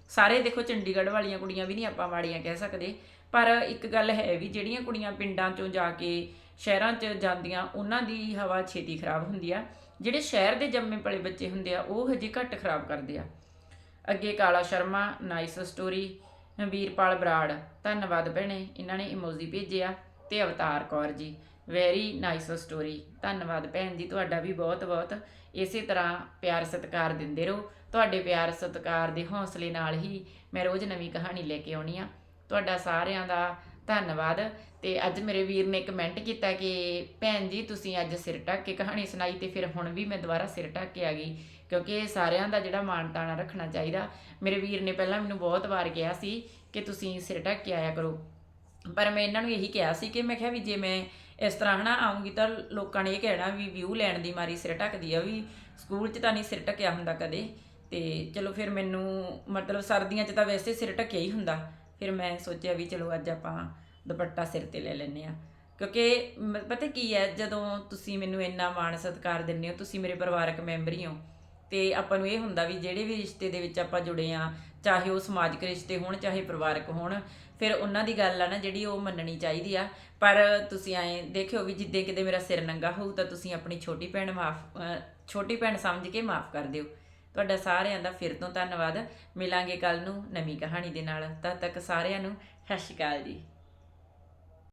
ਸਾਰੇ ਦੇਖੋ ਚੰਡੀਗੜ੍ਹ ਵਾਲੀਆਂ ਕੁੜੀਆਂ ਵੀ ਨਹੀਂ ਆਪਾਂ ਮਾੜੀਆਂ ਕਹਿ ਸਕਦੇ। ਪਰ ਇੱਕ ਗੱਲ ਹੈ ਵੀ ਜਿਹੜੀਆਂ ਕੁੜੀਆਂ ਪਿੰਡਾਂ 'ਚੋਂ ਜਾ ਕੇ ਸ਼ਹਿਰਾਂ 'ਚ ਜਾਂਦੀਆਂ, ਉਹਨਾਂ ਦੀ ਹਵਾ ਛੇਤੀ ਖਰਾਬ ਹੁੰਦੀ ਆ। ਜਿਹੜੇ ਸ਼ਹਿਰ ਦੇ ਜੰਮੇ ਪਲੇ ਬੱਚੇ ਹੁੰਦੇ ਆ, ਉਹ ਹਜੇ ਘੱਟ ਖਰਾਬ ਕਰਦੇ ਆ। ਅੱਗੇ ਕਾਲਾ ਸ਼ਰਮਾ, ਨਾਈਸ ਸਟੋਰੀ। ਵੀਰਪਾਲ ਬਰਾੜ। ਧੰਨਵਾਦ ਭੈਣੇ, ਇਹਨਾਂ ਨੇ ਇਮੋਜੀ ਭੇਜਿਆ ਤੇ ਅਵਤਾਰ Kaur ji. Very nice story ਧੰਨਵਾਦ ਭੈਣ ਜੀ, ਤੁਹਾਡਾ ਵੀ ਬਹੁਤ ਬਹੁਤ। ਇਸੇ ਤਰ੍ਹਾਂ ਪਿਆਰ ਸਤਿਕਾਰ ਦਿੰਦੇ ਰਹੋ। ਤੁਹਾਡੇ ਪਿਆਰ ਸਤਿਕਾਰ ਦੇ ਹੌਸਲੇ ਨਾਲ ਹੀ ਮੈਂ ਰੋਜ਼ ਨਵੀਂ ਕਹਾਣੀ ਲੈ ਕੇ ਆਉਣੀ ਆ। ਤੁਹਾਡਾ ਸਾਰਿਆਂ ਦਾ ਧੰਨਵਾਦ। ਤੇ ਅੱਜ ਮੇਰੇ ਵੀਰ ਨੇ ਕਮੈਂਟ ਕੀਤਾ ਕਿ, ਭੈਣ ਜੀ, ਤੁਸੀਂ ਅੱਜ ਸਿਰ ਢੱਕ ਕੇ ਕਹਾਣੀ ਸੁਣਾਈ ਤੇ ਫਿਰ ਹੁਣ ਵੀ ਮੈਂ ਦੁਬਾਰਾ ਸਿਰ ਢੱਕ ਕੇ ਆ ਗਈ। ਕਿਉਂਕਿ ਇਹ ਸਾਰਿਆਂ ਦਾ ਜਿਹੜਾ ਮਾਣ ਤਾਣਾ ਰੱਖਣਾ ਚਾਹੀਦਾ। ਮੇਰੇ ਵੀਰ ਨੇ ਪਹਿਲਾਂ ਮੈਨੂੰ ਬਹੁਤ ਵਾਰ ਕਿਹਾ ਸੀ ਕਿ ਤੁਸੀਂ ਸਿਰ ਢੱਕ ਕੇ ਆਇਆ ਕਰੋ। ਪਰ ਮੈਂ ਇਹਨਾਂ ਨੂੰ ਇਹੀ ਕਿਹਾ ਸੀ ਕਿ ਮੈਂ ਕਿਹਾ ਵੀ ਜੇ ਮੈਂ ਇਸ ਤਰ੍ਹਾਂ ਹਨਾ ਆਉਂਗੀ ਤਾਂ ਲੋਕਾਂ ਨੇ ਇਹ ਕਹਿਣਾ ਵੀ ਵਿਊ ਲੈਣ ਦੀ ਮਾਰੀ ਸਿਰ ਢੱਕਦੀ ਆ ਵੀ ਸਕੂਲ 'ਚ ਤਾਂ ਨਹੀਂ ਸਿਰ ਢੱਕਿਆ ਹੁੰਦਾ ਕਦੇ। ਤੇ ਚਲੋ ਫਿਰ ਮੈਨੂੰ ਮਤਲਬ ਸਰਦੀਆਂ 'ਚ ਤਾਂ ਵੈਸੇ ਸਿਰ ਢੱਕਿਆ ਹੀ ਹੁੰਦਾ। ਫਿਰ ਮੈਂ ਸੋਚਿਆ ਵੀ ਚਲੋ ਅੱਜ ਆਪਾਂ ਦੁਪੱਟਾ ਸਿਰ ਤੇ ਲੈ ਲੈਨੇ ਆ ਕਿਉਂਕਿ ਮ- ਪਤਾ ਕੀ ਹੈ, ਜਦੋਂ ਤੁਸੀਂ ਮੈਨੂੰ ਇੰਨਾ ਮਾਣ ਸਤਿਕਾਰ ਦਿੰਦੇ ਹੋ, ਤੁਸੀਂ ਮੇਰੇ ਪਰਿਵਾਰਕ ਮੈਂਬਰ ਹੀ ਹੋ ਤੇ ਆਪਾਂ ਨੂੰ ਇਹ ਹੁੰਦਾ ਵੀ ਜਿਹੜੇ ਵੀ ਰਿਸ਼ਤੇ ਦੇ ਵਿੱਚ ਆਪਾਂ ਜੁੜੇ ਆ, ਚਾਹੇ ਉਹ ਸਮਾਜਿਕ ਰਿਸ਼ਤੇ ਹੋਣ, ਚਾਹੇ ਪਰਿਵਾਰਕ ਹੋਣ, ਫਿਰ ਉਹਨਾਂ ਦੀ ਗੱਲ ਆ ਨਾ ਜਿਹੜੀ ਉਹ ਮੰਨਣੀ ਚਾਹੀਦੀ ਆ। ਪਰ ਤੁਸੀਂ ਐਂ ਦੇਖਿਓ ਵੀ ਜਿੱਦੇ ਕਿਤੇ ਮੇਰਾ ਸਿਰ ਨੰਗਾ ਹੋਊ ਤਾਂ ਤੁਸੀਂ ਆਪਣੀ ਛੋਟੀ ਭੈਣ ਮਾਫ ਛੋਟੀ ਭੈਣ ਸਮਝ ਕੇ ਮਾਫ ਕਰ ਦਿਓ। ਤੁਹਾਡਾ ਸਾਰਿਆਂ ਦਾ ਫਿਰ ਤੋਂ ਧੰਨਵਾਦ। ਮਿਲਾਂਗੇ ਕੱਲ ਨੂੰ ਨਵੀਂ ਕਹਾਣੀ ਦੇ ਨਾਲ। ਤਦ ਤੱਕ ਸਾਰਿਆਂ ਨੂੰ ਸਤਿ ਸ਼੍ਰੀ ਅਕਾਲ ਜੀ।